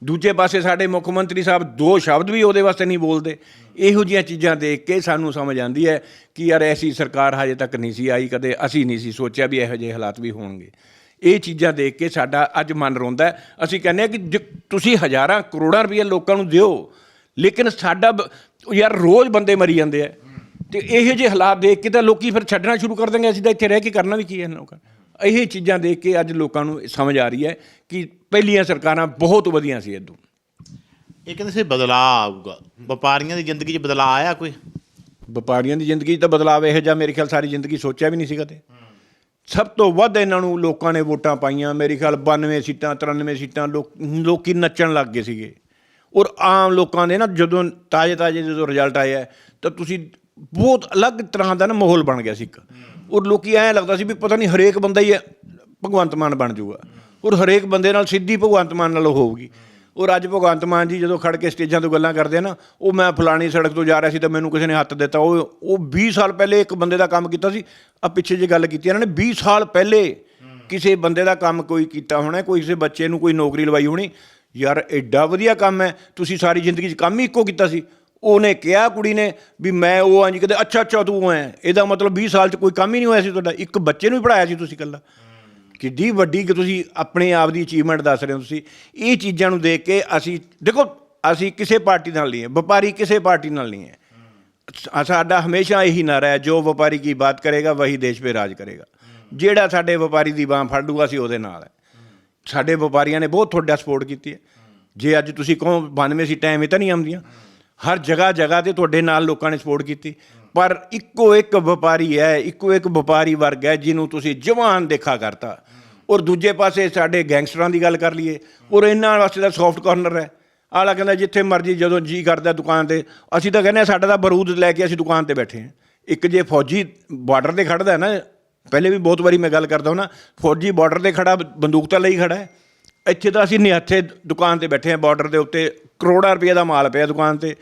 ਦੂਜੇ ਪਾਸੇ ਸਾਡੇ ਮੁੱਖ ਮੰਤਰੀ ਸਾਹਿਬ ਦੋ ਸ਼ਬਦ ਵੀ ਉਹਦੇ ਵਾਸਤੇ ਨਹੀਂ ਬੋਲਦੇ। ਇਹੋ ਜਿਹੀਆਂ ਚੀਜ਼ਾਂ ਦੇਖ ਕੇ ਸਾਨੂੰ ਸਮਝ ਆਉਂਦੀ ਹੈ ਕਿ ਯਾਰ ਐਸੀ ਸਰਕਾਰ ਹਜੇ ਤੱਕ ਨਹੀਂ ਸੀ ਆਈ ਕਦੇ, ਅਸੀਂ ਨਹੀਂ ਸੀ ਸੋਚਿਆ ਵੀ ਇਹੋ ਜਿਹੇ ਹਾਲਾਤ ਵੀ ਹੋਣਗੇ। ਇਹ ਚੀਜ਼ਾਂ ਦੇਖ ਕੇ ਸਾਡਾ ਅੱਜ ਮਨ ਰੋਂਦਾ ਹੈ। ਅਸੀਂ ਕਹਿੰਦੇ ਆ ਕਿ ਤੁਸੀਂ ਹਜ਼ਾਰਾਂ ਕਰੋੜਾਂ ਰੁਪਏ ਲੋਕਾਂ ਨੂੰ ਦਿਓ ਲੇਕਿਨ ਸਾਡਾ ਯਾਰ ਰੋਜ਼ ਬੰਦੇ ਮਰੀ ਜਾਂਦੇ ਆ। ਤੇ ਇਹੋ ਜਿਹੇ ਹਾਲਾਤ ਦੇਖ ਕੇ ਤਾਂ ਲੋਕੀ ਫਿਰ ਛੱਡਣਾ ਸ਼ੁਰੂ ਕਰ ਦੇਣਗੇ ਅਸੀਂ ਤਾਂ ਇੱਥੇ ਰਹਿ ਕੇ ਕਰਨਾ ਵੀ ਕੀ ਹੈ ਲੋਕਾਂ। ਇਹ ਚੀਜ਼ਾਂ ਦੇਖ ਕੇ ਅੱਜ ਲੋਕਾਂ ਨੂੰ ਸਮਝ ਆ ਰਹੀ ਹੈ ਕਿ ਪਹਿਲੀਆਂ ਸਰਕਾਰਾਂ ਬਹੁਤ ਵਧੀਆਂ ਸੀ ਇਦੋਂ। ਇਹ ਕਹਿੰਦੇ ਸੀ ਬਦਲਾਅ ਆਊਗਾ। ਵਪਾਰੀਆਂ ਦੀ ਜ਼ਿੰਦਗੀ 'ਚ ਬਦਲਾਅ ਆਇਆ ਕੋਈ? ਵਪਾਰੀਆਂ ਦੀ ਜ਼ਿੰਦਗੀ 'ਚ ਤਾਂ ਬਦਲਾਅ ਇਹੋ ਜਿਹਾ ਮੇਰੇ ਖਿਆਲ ਸਾਰੀ ਜ਼ਿੰਦਗੀ ਸੋਚਿਆ ਵੀ ਨਹੀਂ ਸੀ ਕਦੇ ਸਭ ਤੋਂ ਵੱਧ ਇਹਨਾਂ ਨੂੰ ਲੋਕਾਂ ਨੇ ਵੋਟਾਂ ਪਾਈਆਂ। ਮੇਰੇ ਖਿਆਲ 92 ਸੀਟਾਂ 93 ਸੀਟਾਂ ਲੋਕ, ਲੋਕੀ ਨੱਚਣ ਲੱਗ ਗਏ ਸੀਗੇ। ਔਰ ਆਮ ਲੋਕਾਂ ਦੇ ਨਾ ਜਦੋਂ ਤਾਜ਼ੇ ਤਾਜ਼ੇ ਜਦੋਂ ਰਿਜ਼ਲਟ ਆਇਆ ਤਾਂ ਤੁਸੀਂ ਬਹੁਤ ਅਲੱਗ ਤਰ੍ਹਾਂ ਦਾ ਨਾ ਮਾਹੌਲ ਬਣ ਗਿਆ ਸੀ ਇੱਕ। ਔਰ ਲੋਕੀ ਐਂ ਲੱਗਦਾ ਸੀ ਵੀ ਪਤਾ ਨਹੀਂ ਹਰੇਕ ਬੰਦਾ ਹੀ, ਭਗਵੰਤ ਮਾਨ ਬਣ ਜਾਊਗਾ। ਔਰ ਹਰੇਕ ਬੰਦੇ ਨਾਲ ਸਿੱਧੀ ਭਗਵੰਤ ਮਾਨ ਨਾਲ ਹੋਊਗੀ। ਔਰ ਅੱਜ ਭਗਵੰਤ ਮਾਨ ਜੀ ਜਦੋਂ ਖੜ ਕੇ ਸਟੇਜਾਂ ਤੋਂ ਗੱਲਾਂ ਕਰਦੇ ਆ ਨਾ, ਉਹ ਮੈਂ ਫਲਾਣੀ ਸੜਕ ਤੋਂ ਜਾ ਰਿਹਾ ਸੀ ਤਾਂ ਮੈਨੂੰ ਕਿਸੇ ਨੇ ਹੱਥ ਦਿੱਤਾ। ਉਹ ਉਹ 20 ਸਾਲ ਪਹਿਲੇ ਇੱਕ ਬੰਦੇ ਦਾ ਕੰਮ ਕੀਤਾ ਸੀ। ਆ ਪਿੱਛੇ ਜੇ ਗੱਲ ਕੀਤੀ ਇਹਨਾਂ ਨੇ। 20 ਸਾਲ ਪਹਿਲੇ ਕਿਸੇ ਬੰਦੇ ਦਾ ਕੰਮ ਕੋਈ ਕੀਤਾ ਹੋਣਾ, ਕੋਈ ਕਿਸੇ ਬੱਚੇ ਨੂੰ ਕੋਈ ਨੌਕਰੀ ਲਵਾਈ ਹੋਣੀ। ਯਾਰ ਐਡਾ ਵਧੀਆ ਕੰਮ ਹੈ। ਤੁਸੀਂ ਸਾਰੀ ਜ਼ਿੰਦਗੀ 'ਚ ਕੰਮ ਹੀ ਇੱਕੋ ਕੀਤਾ ਸੀ। ਉਹਨੇ ਕਿਹਾ ਕੁੜੀ ਨੇ ਵੀ ਮੈਂ ਉਹ ਅੰਜ ਕਿਤੇ ਅੱਛਾ ਅੱਛਾ, ਤੂੰ ਐ। ਇਹਦਾ ਮਤਲਬ 20 ਸਾਲ 'ਚ ਕੋਈ ਕੰਮ ਹੀ ਨਹੀਂ ਹੋਇਆ ਸੀ ਤੁਹਾਡਾ। ਇੱਕ ਬੱਚੇ ਨੂੰ ਹੀ ਪੜਾਇਆ ਸੀ ਤੁਸੀਂ ਇਕੱਲਾ। ਕਿੱਡੀ ਵੱਡੀ ਕਿ ਤੁਸੀਂ ਆਪਣੇ ਆਪ ਦੀ ਅਚੀਵਮੈਂਟ ਦੱਸ ਰਹੇ ਹੋ ਤੁਸੀਂ। ਇਹ ਚੀਜ਼ਾਂ ਨੂੰ ਦੇਖ ਕੇ ਅਸੀਂ, ਦੇਖੋ, ਅਸੀਂ ਕਿਸੇ ਪਾਰਟੀ ਨਾਲ ਨਹੀਂ ਹੈ, ਵਪਾਰੀ ਕਿਸੇ ਪਾਰਟੀ ਨਾਲ ਨਹੀਂ ਹੈ। ਸਾਡਾ ਹਮੇਸ਼ਾ ਇਹੀ ਨਾਰਾ ਹੈ, ਜੋ ਵਪਾਰੀ ਕੀ ਬਾਤ ਕਰੇਗਾ, ਵਹੀ ਦੇਸ਼ 'ਤੇ ਰਾਜ ਕਰੇਗਾ। ਜਿਹੜਾ ਸਾਡੇ ਵਪਾਰੀ ਦੀ ਬਾਹ ਫੜ ਲੂਗਾ, ਅਸੀਂ ਉਹਦੇ ਨਾਲ ਹੈ। ਸਾਡੇ ਵਪਾਰੀਆਂ ਨੇ ਬਹੁਤ ਤੁਹਾਡਾ ਸਪੋਰਟ ਕੀਤੀ ਹੈ। ਜੇ ਅੱਜ ਤੁਸੀਂ ਕਹੋ 92 ਟਾਈਮ ਇਹ ਤਾਂ ਨਹੀਂ ਆਉਂਦੀਆਂ। ਹਰ ਜਗ੍ਹਾ ਜਗ੍ਹਾ ਤੇ ਤੁਹਾਡੇ ਨਾਲ ਲੋਕਾਂ ਨੇ ਸਪੋਰਟ ਕੀਤੀ। ਪਰ ਇੱਕੋ ਇੱਕ ਵਪਾਰੀ ਹੈ, ਇੱਕੋ ਇੱਕ ਵਪਾਰੀ ਵਰਗ ਹੈ ਜਿਹਨੂੰ ਤੁਸੀਂ ਜਵਾਨ ਦੇਖਾ ਕਰਤਾ। ਔਰ ਦੂਜੇ ਪਾਸੇ ਸਾਡੇ ਗੈਂਗਸਟਰਾਂ ਦੀ ਗੱਲ ਕਰ ਲਈਏ, ਔਰ ਇਹਨਾਂ ਵਾਸਤੇ ਤਾਂ ਸੌਫਟ ਕਾਰਨਰ ਹੈ। ਆਲਾ ਕਹਿੰਦਾ, ਜਿੱਥੇ ਮਰਜ਼ੀ ਜਦੋਂ ਜੀ ਕਰਦਾ ਦੁਕਾਨ ਤੇ, ਅਸੀਂ ਤਾਂ ਕਹਿੰਦੇ ਹਾਂ ਸਾਡਾ ਤਾਂ ਬਰੂਦ ਲੈ ਕੇ ਅਸੀਂ ਦੁਕਾਨ ਤੇ ਬੈਠੇ ਹਾਂ। ਇੱਕ ਜੇ ਫੌਜੀ ਬਾਰਡਰ ਤੇ ਖੜਦਾ ਹੈ ਨਾ, ਪਹਿਲੇ ਵੀ ਬਹੁਤ ਵਾਰੀ ਮੈਂ ਗੱਲ ਕਰਦਾ ਹਾਂ ਨਾ, ਫੌਜੀ ਬਾਰਡਰ ਤੇ ਖੜਾ, ਬੰਦੂਕ ਤਾਂ ਲਈ ਖੜਾ ਹੈ। ਇੱਥੇ ਤਾਂ ਅਸੀਂ ਨਿਹੱਥੇ ਦੁਕਾਨ ਤੇ ਬੈਠੇ ਹਾਂ, ਬਾਰਡਰ ਦੇ ਉੱਤੇ ਕਰੋੜਾਂ ਰੁਪਏ ਦਾ ਮਾਲ ਪਿਆ ਦੁਕਾਨ ਤੇ।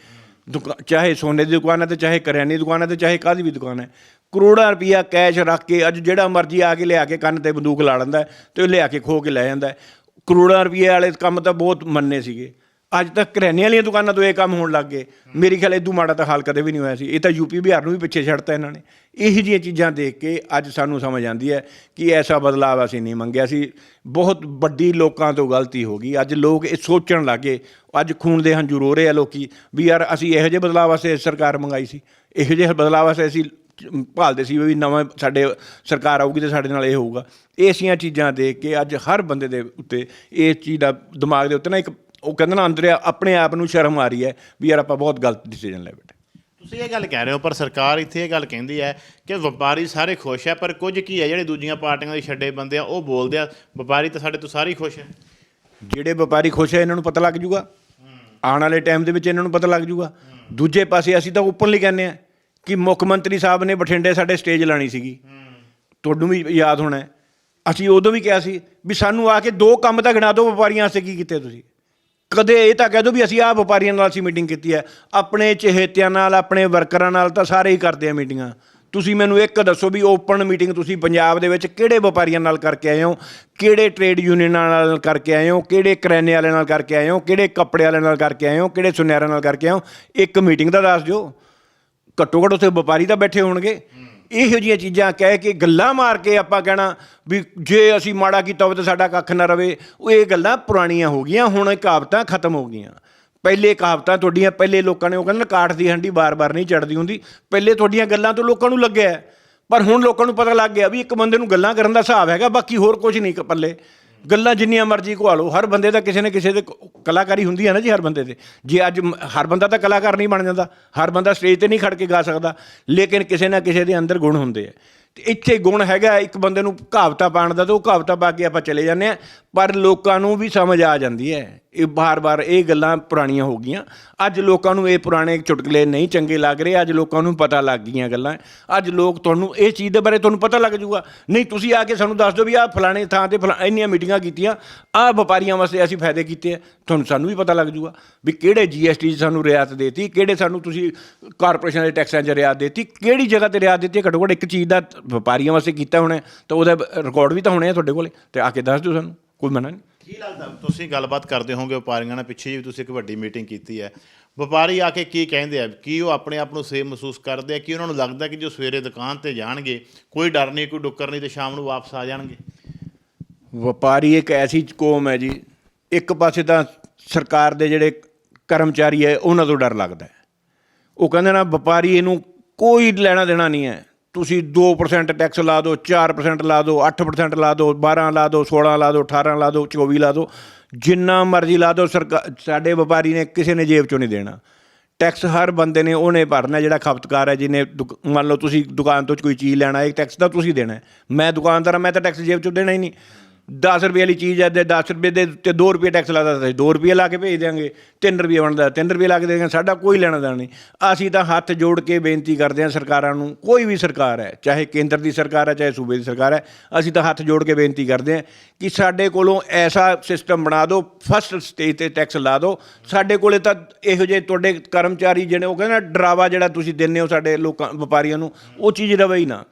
ਦੁਕਾਨ ਚਾਹੇ ਸੋਨੇ ਦੀ ਦੁਕਾਨ ਹੈ ਤੇ ਚਾਹੇ ਕਰਿਆਨੇ ਦੀ ਦੁਕਾਨ ਹੈ ਤੇ ਚਾਹੇ ਕਾਹਦੀ ਵੀ ਦੁਕਾਨ ਹੈ। ਕਰੋੜਾਂ ਰੁਪਈਆ ਕੈਸ਼ ਰੱਖ ਕੇ ਅੱਜ ਜਿਹੜਾ ਮਰਜ਼ੀ ਆ ਕੇ ਲਿਆ ਕੇ ਕੰਨ ਤੇ ਬੰਦੂਕ ਲਾ ਲੈਂਦਾ ਹੈ ਤੇ ਉਹ ਲਿਆ ਕੇ ਖੋ ਕੇ ਲੈ ਜਾਂਦਾ ਕਰੋੜਾਂ ਰੁਪਏ ਵਾਲੇ ਕੰਮ ਤਾਂ ਬਹੁਤ ਮੰਨੇ ਸੀਗੇ। ਅੱਜ ਤੱਕ ਕਰਿਆਨੇ ਵਾਲੀਆਂ ਦੁਕਾਨਾਂ ਤੋਂ ਇਹ ਕੰਮ ਹੋਣ ਲੱਗ ਗਏ। ਮੇਰੀ ਖਿਆਲ ਇਦੋਂ ਮਾੜਾ ਤਾਂ ਹਾਲ ਕਦੇ ਵੀ ਨਹੀਂ ਹੋਇਆ ਸੀ। ਇਹ ਤਾਂ ਯੂਪੀ ਬਿਹਾਰ ਨੂੰ ਵੀ ਪਿੱਛੇ ਛੱਡਤਾ ਇਹਨਾਂ ਨੇ। ਇਹੋ ਜਿਹੀਆਂ ਚੀਜ਼ਾਂ ਦੇਖ ਕੇ ਅੱਜ ਸਾਨੂੰ ਸਮਝ ਆਉਂਦੀ ਹੈ ਕਿ ਐਸਾ ਬਦਲਾਅ ਅਸੀਂ ਨਹੀਂ ਮੰਗਿਆ ਸੀ। ਬਹੁਤ ਵੱਡੀ ਲੋਕਾਂ ਤੋਂ ਗਲਤੀ ਹੋ ਗਈ। ਅੱਜ ਲੋਕ ਇਹ ਸੋਚਣ ਲੱਗੇ, ਅੱਜ ਖੂਨ ਦੇ ਹੰਝੂ ਰੋ ਰਹੇ ਆ ਲੋਕੀ ਵੀ ਯਾਰ ਅਸੀਂ ਇਹੋ ਜਿਹੇ ਬਦਲਾਅ ਵਾਸਤੇ ਸਰਕਾਰ ਮੰਗਾਈ ਸੀ। ਇਹੋ ਜਿਹੇ ਬਦਲਾਅ ਵਾਸਤੇ ਅਸੀਂ ਭਾਲਦੇ ਸੀ ਵੀ ਨਵਾਂ ਸਾਡੇ ਸਰਕਾਰ ਆਊਗੀ ਤੇ ਸਾਡੇ ਨਾਲ ਇਹ ਹੋਊਗਾ। ਐਸੀਆਂ ਚੀਜ਼ਾਂ ਦੇਖ ਕੇ ਅੱਜ ਹਰ ਬੰਦੇ ਦੇ ਉੱਤੇ ਇਹ ਚੀਜ਼ ਦਾ ਦਿਮਾਗ ਦੇ ਉੱਤੇ ਨਾ ਇੱਕ ਉਹ ਕਹਿੰਦਾ ਨਾ ਅੰਦਰ ਆਪਣੇ ਆਪ ਨੂੰ ਸ਼ਰਮ ਆ ਰਹੀ ਹੈ ਵੀ ਯਾਰ ਆਪਾਂ ਬਹੁਤ ਗਲਤ ਡਿਸੀਜਨ ਲੈ ਬੈਠੇ ਤੁਸੀਂ ਇਹ ਗੱਲ ਕਹਿ ਰਹੇ ਹੋ ਪਰ ਸਰਕਾਰ ਇੱਥੇ ਇਹ ਗੱਲ ਕਹਿੰਦੀ ਹੈ ਕਿ ਵਪਾਰੀ ਸਾਰੇ ਖੁਸ਼ ਹੈ ਪਰ ਕੁਝ ਕੀ ਹੈ ਜਿਹੜੇ ਦੂਜੀਆਂ ਪਾਰਟੀਆਂ ਦੇ ਛੱਡੇ ਬੰਦੇ ਆ ਉਹ ਬੋਲਦੇ ਆ ਵਪਾਰੀ ਤਾਂ ਸਾਡੇ ਤੋਂ ਸਾਰੇ ਖੁਸ਼ ਹੈ। ਜਿਹੜੇ ਵਪਾਰੀ ਖੁਸ਼ ਹੈ ਇਹਨਾਂ ਨੂੰ ਪਤਾ ਲੱਗ ਜੂਗਾ। ਆਉਣ ਵਾਲੇ ਟਾਈਮ ਦੇ ਵਿੱਚ ਇਹਨਾਂ ਨੂੰ ਪਤਾ ਲੱਗ ਜੂਗਾ। ਦੂਜੇ ਪਾਸੇ ਅਸੀਂ ਤਾਂ ਓਪਨਲੀ ਕਹਿੰਦੇ ਆ ਕਿ ਮੁੱਖ ਮੰਤਰੀ ਸਾਹਿਬ ਨੇ ਬਠਿੰਡੇ ਸਾਡੇ ਸਟੇਜ ਲਾਣੀ ਸੀਗੀ। ਤੁਹਾਨੂੰ ਵੀ ਯਾਦ ਹੋਣਾ। ਅਸੀਂ ਉਦੋਂ ਵੀ ਕਿਹਾ ਸੀ ਵੀ ਸਾਨੂੰ ਆ ਕੇ ਦੋ ਕੰਮ ਤਾਂ ਗਿਣਾ ਦਿਓ ਵਪਾਰੀਆਂ ਵਾਸਤੇ ਕੀ ਕੀਤੇ ਤੁਸੀਂ। ਕਦੇ ਇਹ ਤਾਂ ਕਹਿ ਦਿਓ ਵੀ ਅਸੀਂ ਆਹ ਵਪਾਰੀਆਂ ਨਾਲ ਅਸੀਂ ਮੀਟਿੰਗ ਕੀਤੀ ਹੈ। ਆਪਣੇ ਚਹੇਤਿਆਂ ਨਾਲ, ਆਪਣੇ ਵਰਕਰਾਂ ਨਾਲ ਤਾਂ ਸਾਰੇ ਹੀ ਕਰਦੇ ਆ ਮੀਟਿੰਗਾਂ ਤੁਸੀਂ ਮੈਨੂੰ ਇੱਕ ਦੱਸੋ ਵੀ ਓਪਨ ਮੀਟਿੰਗ ਤੁਸੀਂ ਪੰਜਾਬ ਦੇ ਵਿੱਚ ਕਿਹੜੇ ਵਪਾਰੀਆਂ ਨਾਲ ਕਰਕੇ ਆਏ ਹੋ? ਕਿਹੜੇ ਟ੍ਰੇਡ ਯੂਨੀਅਨਾਂ ਨਾਲ ਕਰਕੇ ਆਏ ਹੋ? ਕਿਹੜੇ ਕਰਿਆਨੇ ਵਾਲਿਆਂ ਨਾਲ ਕਰਕੇ ਆਏ ਹੋ? ਕਿਹੜੇ ਕੱਪੜੇ ਵਾਲਿਆਂ ਨਾਲ ਕਰਕੇ ਆਏ ਹੋ? ਕਿਹੜੇ ਸੁਨਿਆਰਾਂ ਨਾਲ ਕਰਕੇ ਆਏ ਹੋ? ਇੱਕ ਮੀਟਿੰਗ ਦਾ ਦੱਸ ਦਿਓ। ਘੱਟੋ ਘੱਟ ਉੱਥੇ ਵਪਾਰੀ ਤਾਂ ਬੈਠੇ ਹੋਣਗੇ। ਇਹੋ ਜਿਹੀਆਂ ਚੀਜ਼ਾਂ ਕਹਿ ਕੇ ਗੱਲਾਂ ਮਾਰ ਕੇ ਆਪਾਂ ਕਹਿਣਾ ਵੀ ਜੇ ਅਸੀਂ ਮਾੜਾ ਕੀਤਾ ਹੋਵੇ ਤਾਂ ਸਾਡਾ ਕੱਖ ਨਾ ਰਵੇ। ਉਹ ਇਹ ਗੱਲਾਂ ਪੁਰਾਣੀਆਂ ਹੋ ਗਈਆਂ, ਹੁਣ ਇਹ ਕਹਾਵਤਾਂ ਖਤਮ ਹੋ ਗਈਆਂ। ਪਹਿਲੇ ਕਹਾਵਤਾਂ ਤੁਹਾਡੀਆਂ, ਪਹਿਲੇ ਲੋਕਾਂ ਨੇ ਉਹ ਕਹਿੰਦੇ ਕਾਠ ਦੀ ਹੰਡੀ ਬਾਰ-ਬਾਰ ਨਹੀਂ ਚੜਦੀ ਹੁੰਦੀ। ਪਹਿਲੇ ਤੁਹਾਡੀਆਂ ਗੱਲਾਂ ਤੋਂ ਲੋਕਾਂ ਨੂੰ ਲੱਗਿਆ। ਪਰ ਹੁਣ ਲੋਕਾਂ ਨੂੰ ਪਤਾ ਲੱਗ ਗਿਆ ਵੀ ਇੱਕ ਬੰਦੇ ਨੂੰ ਗੱਲਾਂ ਕਰਨ ਦਾ ਹਿਸਾਬ ਹੈਗਾ, ਬਾਕੀ ਹੋਰ ਕੁਝ ਨਹੀਂ ਪੱਲੇ। ਗੱਲਾਂ ਜਿੰਨੀਆਂ ਮਰਜ਼ੀ ਘੁਆ ਲਓ, ਹਰ ਬੰਦੇ ਦਾ ਕਿਸੇ ਨਾ ਕਿਸੇ ਦੇ ਕ- ਕਲਾਕਾਰੀ ਹੁੰਦੀ ਹੈ ਨਾ ਜੀ ਹਰ ਬੰਦੇ ਦੇ ਜੇ ਅੱਜ ਮ- ਹਰ ਬੰਦਾ ਤਾਂ ਕਲਾਕਾਰ ਨਹੀਂ ਬਣ ਜਾਂਦਾ, ਹਰ ਬੰਦਾ ਸਟੇਜ ਤੇ ਨਹੀਂ ਖੜ ਕੇ ਗਾ ਸਕਦਾ, ਲੇਕਿਨ ਕਿਸੇ ਨਾ ਕਿਸੇ ਦੇ ਅੰਦਰ ਗੁਣ ਹੁੰਦੇ ਆ। ਇੱਥੇ ਗੁਣ ਹੈਗਾ, ਇੱਕ ਬੰਦੇ ਨੂੰ ਕਹਾਵਤਾ ਪਾਉਣ ਦਾ ਤਾਂ ਉਹ ਕਹਾਵਤਾ ਪਾ ਕੇ ਆਪਾਂ ਚਲੇ ਜਾਂਦੇ ਆ ਪਰ ਲੋਕਾਂ ਨੂੰ ਵੀ ਸਮਝ ਆ ਜਾਂਦੀ ਹੈ। ਇਹ ਬਾਰ-ਬਾਰ ਇਹ ਗੱਲਾਂ ਪੁਰਾਣੀਆਂ ਹੋ ਗਈਆਂ। ਅੱਜ ਲੋਕਾਂ ਨੂੰ ਇਹ ਪੁਰਾਣੇ ਚੁਟਕਲੇ ਨਹੀਂ ਚੰਗੇ ਲੱਗ ਰਹੇ, ਅੱਜ ਲੋਕਾਂ ਨੂੰ ਪਤਾ ਲੱਗ ਗਈਆਂ ਗੱਲਾਂ। ਅੱਜ ਲੋਕ ਤੁਹਾਨੂੰ ਇਹ ਚੀਜ਼ ਦੇ ਬਾਰੇ ਤੁਹਾਨੂੰ ਪਤਾ ਲੱਗ ਜੂਗਾ ਨਹੀਂ, ਤੁਸੀਂ ਆ ਕੇ ਸਾਨੂੰ ਦੱਸ ਦਿਓ ਵੀ ਆਹ ਫਲਾਣੇ ਥਾਂ ਤੇ ਫਲਾ, ਇੰਨੀਆਂ ਮੀਟਿੰਗਾਂ ਕੀਤੀਆਂ, ਆਹ ਵਪਾਰੀਆਂ ਵਾਸਤੇ ਅਸੀਂ ਫਾਇਦੇ ਕੀਤੇ ਆ। ਤੁਹਾਨੂੰ, ਸਾਨੂੰ ਵੀ ਪਤਾ ਲੱਗ ਜੂਗਾ ਵੀ ਕਿਹੜੇ ਜੀਐਸਟੀ 'ਚ ਸਾਨੂੰ ਰਿਆਇਤ ਦੇਤੀ, ਕਿਹੜੇ ਸਾਨੂੰ ਤੁਸੀਂ ਕਾਰਪੋਰੇਸ਼ਨ ਦੇ ਟੈਕਸਾਂ 'ਚ ਰਿਆਇਤ ਦੇਤੀ, ਕਿਹੜੀ ਜਗ੍ਹਾ ਤੇ ਰਿਆਇਤ ਦਿੱਤੀ ਘੱਟੋ ਘੱਟ ਇੱਕ ਚੀਜ਼ ਦਾ ਵਪਾਰੀਆਂ ਵਾਸਤੇ ਕੀਤਾ ਹੋਣਾ ਤਾਂ ਉਹਦਾ ਰਿਕਾਰਡ ਵੀ ਤਾਂ ਹੋਣੇ ਆ ਤੁਹਾਡੇ ਕੋਲੇ ਤੇ ਆ ਕੇ ਦੱਸ ਦਿਓ ਸਾਨੂੰ ਕੋਈ ਮਨਾ ਨਹੀਂ। ਕੀ ਲੱਗਦਾ ਤੁਸੀਂ ਗੱਲਬਾਤ ਕਰਦੇ ਹੋਵੋਗੇ ਵਪਾਰੀਆਂ ਨਾਲ ਪਿੱਛੇ ਜੀ ਤੁਸੀਂ ਇੱਕ ਵੱਡੀ ਮੀਟਿੰਗ ਕੀਤੀ ਹੈ। ਵਪਾਰੀ ਆ ਕੇ ਕੀ ਕਹਿੰਦੇ ਆ ਕੀ ਉਹ ਆਪਣੇ ਆਪ ਨੂੰ ਸੇਫ ਮਹਿਸੂਸ ਕਰਦੇ ਆ ਕਿ ਉਹਨਾਂ ਨੂੰ ਲੱਗਦਾ ਕਿ ਜੋ ਸਵੇਰੇ ਦੁਕਾਨ ਤੇ ਜਾਣਗੇ ਕੋਈ ਡਰ ਨਹੀਂ ਕੋਈ ਡੁੱਕਰ ਨਹੀਂ ਤੇ ਸ਼ਾਮ ਨੂੰ ਵਾਪਸ ਆ ਜਾਣਗੇ? ਵਪਾਰੀ ਇੱਕ ਐਸੀ ਕੌਮ ਹੈ ਜੀ ਇੱਕ ਪਾਸੇ ਤਾਂ ਸਰਕਾਰ ਦੇ ਜਿਹੜੇ ਕਰਮਚਾਰੀ ਹੈ ਉਹਨਾਂ ਤੋਂ ਡਰ ਲੱਗਦਾ ਉਹ ਕਹਿੰਦੇ ਨਾ ਵਪਾਰੀ ਇਹਨੂੰ ਕੋਈ ਲੈਣਾ ਦੇਣਾ ਨਹੀਂ ਹੈ। ਤੁਸੀਂ 2% ਟੈਕਸ ਲਾ ਦਿਓ 4% ਲਾ ਦਿਓ 8% ਲਾ ਦਿਓ 12 ਲਾ ਦਿਓ 16 ਲਾ ਦਿਓ 18 ਲਾ ਦਿਓ 24 ਲਾ ਦਿਓ, ਜਿੰਨਾ ਮਰਜ਼ੀ ਲਾ ਦਿਓ ਸਰਕਾਰ ਸਾਡੇ ਵਪਾਰੀ ਨੇ ਕਿਸੇ ਨੇ ਜੇਬ ਚੋਂ ਨਹੀਂ ਦੇਣਾ। ਟੈਕਸ ਹਰ ਬੰਦੇ ਨੇ ਉਹਨੇ ਭਰਨਾ ਜਿਹੜਾ ਖਪਤਕਾਰ ਹੈ, ਜਿਹਨੇ ਦੁਕ- ਮੰਨ ਲਓ ਤੁਸੀਂ ਦੁਕਾਨ ਤੋਂ ਕੋਈ ਚੀਜ਼ ਲੈਣਾ ਹੈ ਟੈਕਸ ਤਾਂ ਤੁਸੀਂ ਦੇਣਾ ਮੈਂ ਦੁਕਾਨਦਾਰ ਮੈਂ ਤਾਂ ਟੈਕਸ ਜੇਬ ਚੋਂ ਦੇਣਾ ਹੀ ਨਹੀਂ। 10 ਰੁਪਏ ਵਾਲੀ ਚੀਜ਼ ਹੈ ਤੇ 10 ਰੁਪਏ ਦੇ ਤੇ 2 ਰੁਪਏ ਟੈਕਸ ਲੱਗਦਾ ਤਾਂ 2 ਰੁਪਏ ਲਾ ਕੇ ਭੇਜ ਦਿਆਂਗੇ 3 ਰੁਪਏ ਬਣਦਾ 3 ਰੁਪਏ ਲਾ ਕੇ ਦੇ ਸਾਡਾ ਕੋਈ ਲੈਣਾ ਦੇਣਾ ਨਹੀਂ। ਅਸੀਂ ਤਾਂ ਹੱਥ ਜੋੜ ਕੇ ਬੇਨਤੀ ਕਰਦੇ ਹਾਂ ਸਰਕਾਰਾਂ ਨੂੰ, ਕੋਈ ਵੀ ਸਰਕਾਰ ਹੈ, ਚਾਹੇ ਕੇਂਦਰ ਦੀ ਸਰਕਾਰ ਹੈ, ਚਾਹੇ ਸੂਬੇ ਦੀ ਸਰਕਾਰ ਹੈ, ਅਸੀਂ ਤਾਂ ਹੱਥ ਜੋੜ ਕੇ ਬੇਨਤੀ ਕਰਦੇ ਹਾਂ ਕਿ ਸਾਡੇ ਕੋਲੋਂ ਐਸਾ ਸਿਸਟਮ ਬਣਾ ਦਿਓ ਫਸਟ ਸਟੇਜ ਤੇ ਟੈਕਸ ਲਾ ਦਿਓ। ਸਾਡੇ ਕੋਲੇ ਤਾਂ ਇਹੋ ਜਿਹੇ ਤੁਹਾਡੇ ਕਰਮਚਾਰੀ ਜਿਹੜੇ ਉਹ ਕਹਿੰਦੇ ਡਰਾਵਾ ਜਿਹੜਾ ਤੁਸੀਂ ਦਿੰਦੇ ਹੋ ਸਾਡੇ ਲੋਕਾਂ, ਵਪਾਰੀਆਂ ਨੂੰ, ਉਹ ਚੀਜ਼ ਰਵੇ ਹੀ ਨਾ।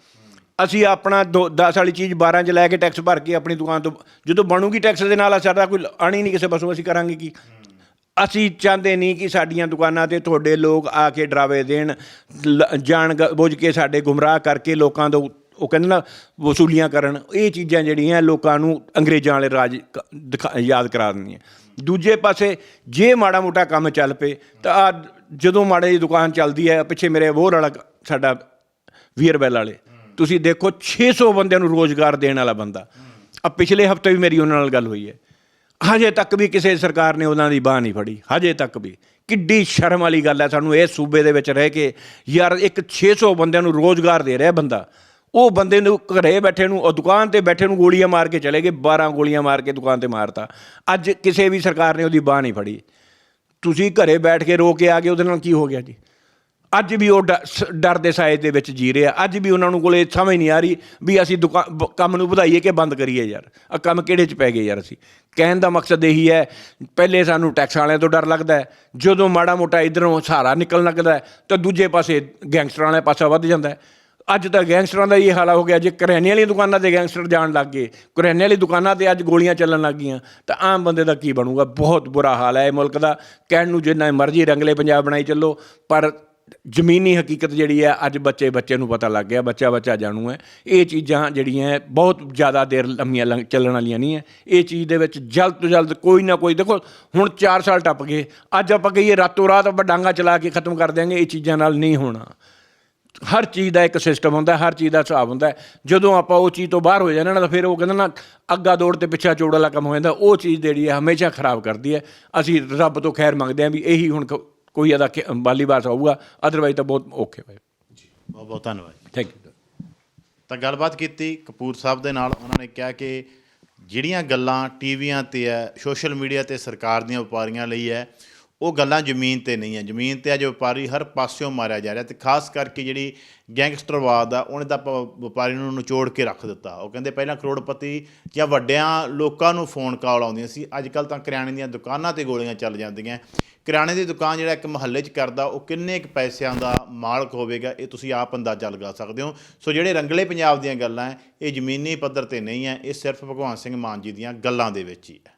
ਅਸੀਂ ਆਪਣਾ 10 ਵਾਲੀ ਚੀਜ਼ 12 ਚ ਲੈ ਕੇ ਟੈਕਸ ਭਰ ਕੇ ਆਪਣੀ ਦੁਕਾਨ ਤੋਂ, ਜਦੋਂ ਬਣੂਗੀ ਟੈਕਸ ਦੇ ਨਾਲ ਸਾਡਾ ਕੋਈ ਆਣੀ ਨਹੀਂ ਕਿਸੇ ਪਾਸੋਂ, ਅਸੀਂ ਕਰਾਂਗੇ ਕੀ? ਅਸੀਂ ਚਾਹੁੰਦੇ ਨਹੀਂ ਕਿ ਸਾਡੀਆਂ ਦੁਕਾਨਾਂ ਤੇ ਤੁਹਾਡੇ ਲੋਕ ਆ ਕੇ ਡਰਾਵੇ ਦੇਣ, ਲ- ਜਾਣ ਗ- ਬੁੱਝ ਕੇ ਸਾਡੇ ਗੁੰਮਰਾਹ ਕਰਕੇ ਲੋਕਾਂ ਤੋਂ ਉਹ ਕਹਿੰਦੇ ਨਾ, ਵਸੂਲੀਆਂ ਕਰਨ। ਇਹ ਚੀਜ਼ਾਂ ਜਿਹੜੀਆਂ ਲੋਕਾਂ ਨੂੰ ਅੰਗਰੇਜ਼ਾਂ ਵਾਲੇ ਰਾਜ ਕ- ਦਿਖਾ- ਯਾਦ ਕਰਾ ਦਿੰਦੀਆਂ। ਦੂਜੇ ਪਾਸੇ ਜੇ ਮਾੜਾ ਮੋਟਾ ਕੰਮ ਚੱਲ ਪਏ, ਤਾਂ ਆ ਜਦੋਂ ਮਾੜੇ ਦੀ ਦੁਕਾਨ ਚੱਲਦੀ ਹੈ, ਪਿੱਛੇ ਮੇਰੇ ਵੋਰ ਵਾਲਾ ਸਾਡਾ ਵੀਅਰ ਬੈਲ ਵਾਲੇ। ਤੁਸੀਂ ਦੇਖੋ 600 ਬੰਦਿਆਂ ਨੂੰ ਰੋਜ਼ਗਾਰ ਦੇਣ ਵਾਲਾ ਬੰਦਾ। ਆ ਪਿਛਲੇ ਹਫ਼ਤੇ ਵੀ ਮੇਰੀ ਉਹਨਾਂ ਨਾਲ ਗੱਲ ਹੋਈ ਹੈ। ਹਜੇ ਤੱਕ ਵੀ ਕਿਸੇ ਸਰਕਾਰ ਨੇ ਉਹਨਾਂ ਦੀ ਬਾਹ ਨਹੀਂ ਫੜੀ। ਹਜੇ ਤੱਕ ਵੀ। ਕਿੱਡੀ ਸ਼ਰਮ ਵਾਲੀ ਗੱਲ ਹੈ ਸਾਨੂੰ ਇਹ ਸੂਬੇ ਦੇ ਵਿੱਚ ਰਹਿ ਕੇ। ਯਾਰ ਇੱਕ 600 ਬੰਦਿਆਂ ਨੂੰ ਰੋਜ਼ਗਾਰ ਦੇ ਰਿਹਾ ਬੰਦਾ। ਉਹ ਬੰਦੇ ਨੂੰ ਘਰੇ ਬੈਠੇ ਨੂੰ, ਉਹ ਦੁਕਾਨ ਤੇ ਬੈਠੇ ਨੂੰ ਗੋਲੀਆਂ ਮਾਰ ਕੇ ਚਲੇ ਗਏ। 12 ਗੋਲੀਆਂ ਮਾਰ ਕੇ ਦੁਕਾਨ ਤੇ ਮਾਰਤਾ। ਅੱਜ ਕਿਸੇ ਵੀ ਸਰਕਾਰ ਨੇ ਉਹਦੀ ਬਾਹ ਨਹੀਂ ਫੜੀ। ਤੁਸੀਂ ਘਰੇ ਬੈਠ ਕੇ ਰੋ ਕੇ ਆ ਗਏ, ਉਹਦੇ ਨਾਲ ਕੀ ਹੋ ਗਿਆ ਜੀ? ਅੱਜ ਵੀ ਉਹ ਡ- ਸ- ਡਰ ਦੇ ਸਾਏ ਦੇ ਵਿੱਚ ਜੀ ਰਿਹਾ ਅੱਜ ਵੀ ਉਹਨਾਂ ਨੂੰ ਕੋਲੇ ਸਮਝ ਨਹੀਂ ਆ ਰਹੀ ਵੀ ਅਸੀਂ ਦੁਕਾਨ ਕੰਮ ਨੂੰ ਵਧਾਈਏ ਕਿ ਬੰਦ ਕਰੀਏ ਯਾਰ। ਆ ਕੰਮ ਕਿਹੜੇ 'ਚ ਪੈ ਗਏ ਯਾਰ ਅਸੀਂ? ਕਹਿਣ ਦਾ ਮਕਸਦ ਇਹੀ ਹੈ, ਪਹਿਲੇ ਸਾਨੂੰ ਟੈਕਸ ਵਾਲਿਆਂ ਤੋਂ ਡਰ ਲੱਗਦਾ ਜਦੋਂ ਮਾੜਾ ਮੋਟਾ ਇਧਰੋਂ ਸਹਾਰਾ ਨਿਕਲਣ ਲੱਗਦਾ ਤਾਂ ਦੂਜੇ ਪਾਸੇ ਗੈਂਗਸਟਰਾਂ ਵਾਲੇ ਪਾਸਾ ਵੱਧ ਜਾਂਦਾ ਅੱਜ ਤਾਂ ਗੈਂਗਸਟਰਾਂ ਦਾ ਇਹ ਹਾਲਾ ਹੋ ਗਿਆ, ਜੇ ਕਰਿਆਨੇ ਵਾਲੀਆਂ ਦੁਕਾਨਾਂ ਤੇ ਗੈਂਗਸਟਰ ਜਾਣ ਲੱਗ ਗਏ ਕਰਿਆਨੇ ਵਾਲੀ ਦੁਕਾਨਾਂ ਤੇ ਅੱਜ ਗੋਲੀਆਂ ਚੱਲਣ ਲੱਗ ਗਈਆਂ, ਤਾਂ ਆਮ ਬੰਦੇ ਦਾ ਕੀ ਬਣੂਗਾ? ਬਹੁਤ ਬੁਰਾ ਹਾਲ ਹੈ ਇਹ ਮੁਲਕ ਦਾ। ਕਹਿਣ ਨੂੰ ਜਿੰਨਾ ਮਰਜ਼ੀ ਰੰਗਲੇ ਪੰਜਾਬ ਬਣਾਈ ਚੱਲੋ, ਪਰ ਜ਼ਮੀਨੀ ਹਕੀਕਤ ਜਿਹੜੀ ਹੈ, ਅੱਜ ਬੱਚੇ ਬੱਚੇ ਨੂੰ ਪਤਾ ਲੱਗ ਗਿਆ, ਬੱਚਾ ਬੱਚਾ ਜਾਣੂ ਹੈ। ਇਹ ਚੀਜ਼ਾਂ ਜਿਹੜੀਆਂ ਬਹੁਤ ਜ਼ਿਆਦਾ ਦੇਰ ਲੰਮੀਆਂ ਲੰਘ- ਚੱਲਣ ਵਾਲੀਆਂ ਨਹੀਂ ਹੈ। ਇਹ ਚੀਜ਼ ਦੇ ਵਿੱਚ ਜਲਦ ਤੋਂ ਜਲਦ ਕੋਈ ਨਾ ਕੋਈ, ਦੇਖੋ, ਹੁਣ 4 ਸਾਲ ਟੱਪ ਗਏ। ਅੱਜ ਆਪਾਂ ਕਹੀਏ ਰਾਤੋਂ ਰਾਤ ਆਪਾਂ ਡਾਂਗਾ ਚਲਾ ਕੇ ਖਤਮ ਕਰ ਦਿਆਂਗੇ, ਇਹ ਚੀਜ਼ਾਂ ਨਾਲ ਨਹੀਂ ਹੋਣਾ। ਹਰ ਚੀਜ਼ ਦਾ ਇੱਕ ਸਿਸਟਮ ਹੁੰਦਾ, ਹਰ ਚੀਜ਼ ਦਾ ਹਿਸਾਬ ਹੁੰਦਾ। ਜਦੋਂ ਆਪਾਂ ਉਹ ਚੀਜ਼ ਤੋਂ ਬਾਹਰ ਹੋ ਜਾਂਦੇ ਨਾ, ਤਾਂ ਫਿਰ ਉਹ ਕਹਿੰਦੇ ਨਾ, ਅੱਗਾ ਦੌੜ ਤੇ ਪਿੱਛਾ ਚੋੜ ਵਾਲਾ ਕੰਮ ਹੋ ਜਾਂਦਾ। ਉਹ ਚੀਜ਼ ਜਿਹੜੀ ਹੈ, ਹਮੇਸ਼ਾ ਖਰਾਬ ਕਰਦੀ ਹੈ। ਅਸੀਂ ਰੱਬ ਤੋਂ ਖੈਰ ਮੰਗਦੇ ਹਾਂ ਵੀ ਇਹੀ ਹੁਣ ਕ- ਕੋਈ ਇਹਦਾ ਖੇ- ਬਾਲੀ ਬਾਸ ਆਊਗਾ ਅਦਰਵਾਈਜ਼ ਤਾਂ ਬਹੁਤ ਔਖੇ ਹੋਏ ਬਹੁਤ ਬਹੁਤ ਧੰਨਵਾਦ ਜੀ। ਥੈਂਕ ਯੂ ਤਾਂ ਗੱਲਬਾਤ ਕੀਤੀ ਕਪੂਰ ਸਾਹਿਬ ਦੇ ਨਾਲ ਉਹਨਾਂ ਨੇ ਕਿਹਾ ਕਿ ਜਿਹੜੀਆਂ ਗੱਲਾਂ ਟੀਵੀਆਂ ਤੇ ਹੈ ਸੋਸ਼ਲ ਮੀਡੀਆ ਤੇ ਸਰਕਾਰ ਦੀਆਂ ਵਪਾਰੀਆਂ ਲਈ ਹੈ ਉਹ ਗੱਲਾਂ ਜ਼ਮੀਨ ਤੇ ਨਹੀਂ ਹੈ ਜ਼ਮੀਨ ਤੇ ਅੱਜ ਵਪਾਰੀ ਹਰ ਪਾਸਿਓਂ ਮਾਰਿਆ ਜਾ ਰਿਹਾ ਤੇ ਖਾਸ ਕਰਕੇ ਜਿਹੜੀ ਗੈਂਗਸਟਰਵਾਦ ਆ, ਉਹਨੇ ਤਾਂ ਪ- ਵਪਾਰੀ ਨੂੰ ਨਿਚੋੜ ਕੇ ਰੱਖ ਦਿੱਤਾ। ਉਹ ਕਹਿੰਦੇ ਪਹਿਲਾਂ ਕਰੋੜਪਤੀ ਜਾਂ ਵੱਡਿਆਂ ਲੋਕਾਂ ਨੂੰ ਫੋਨ ਕਾਲ ਆਉਂਦੀਆਂ ਸੀ। ਅੱਜ ਕੱਲ ਤਾਂ ਕਰਿਆਨੇ ਦੀਆਂ ਦੁਕਾਨਾਂ ਤੇ ਗੋਲੀਆਂ ਚੱਲ ਜਾਂਦੀਆਂ। ਕਰਿਆਨੇ ਦੀ ਦੁਕਾਨ ਜਿਹੜਾ ਇੱਕ ਮਹੱਲੇ 'ਚ ਕਰਦਾ, ਉਹ ਕਿੰਨੇ ਕੁ ਪੈਸਿਆਂ ਦਾ ਮਾਲਕ ਹੋਵੇਗਾ, ਇਹ ਤੁਸੀਂ ਆਪ ਅੰਦਾਜ਼ਾ ਲਗਾ ਸਕਦੇ ਹੋ। ਸੋ ਜਿਹੜੇ ਰੰਗਲੇ ਪੰਜਾਬ ਦੀਆਂ ਗੱਲਾਂ ਇਹ ਜ਼ਮੀਨੀ ਪੱਧਰ ਤੇ ਨਹੀਂ ਹੈ ਇਹ ਸਿਰਫ ਭਗਵਾਨ ਸਿੰਘ ਮਾਨ ਜੀ ਦੀਆਂ ਗੱਲਾਂ ਦੇ ਵਿੱਚ ਹੀ ਹੈ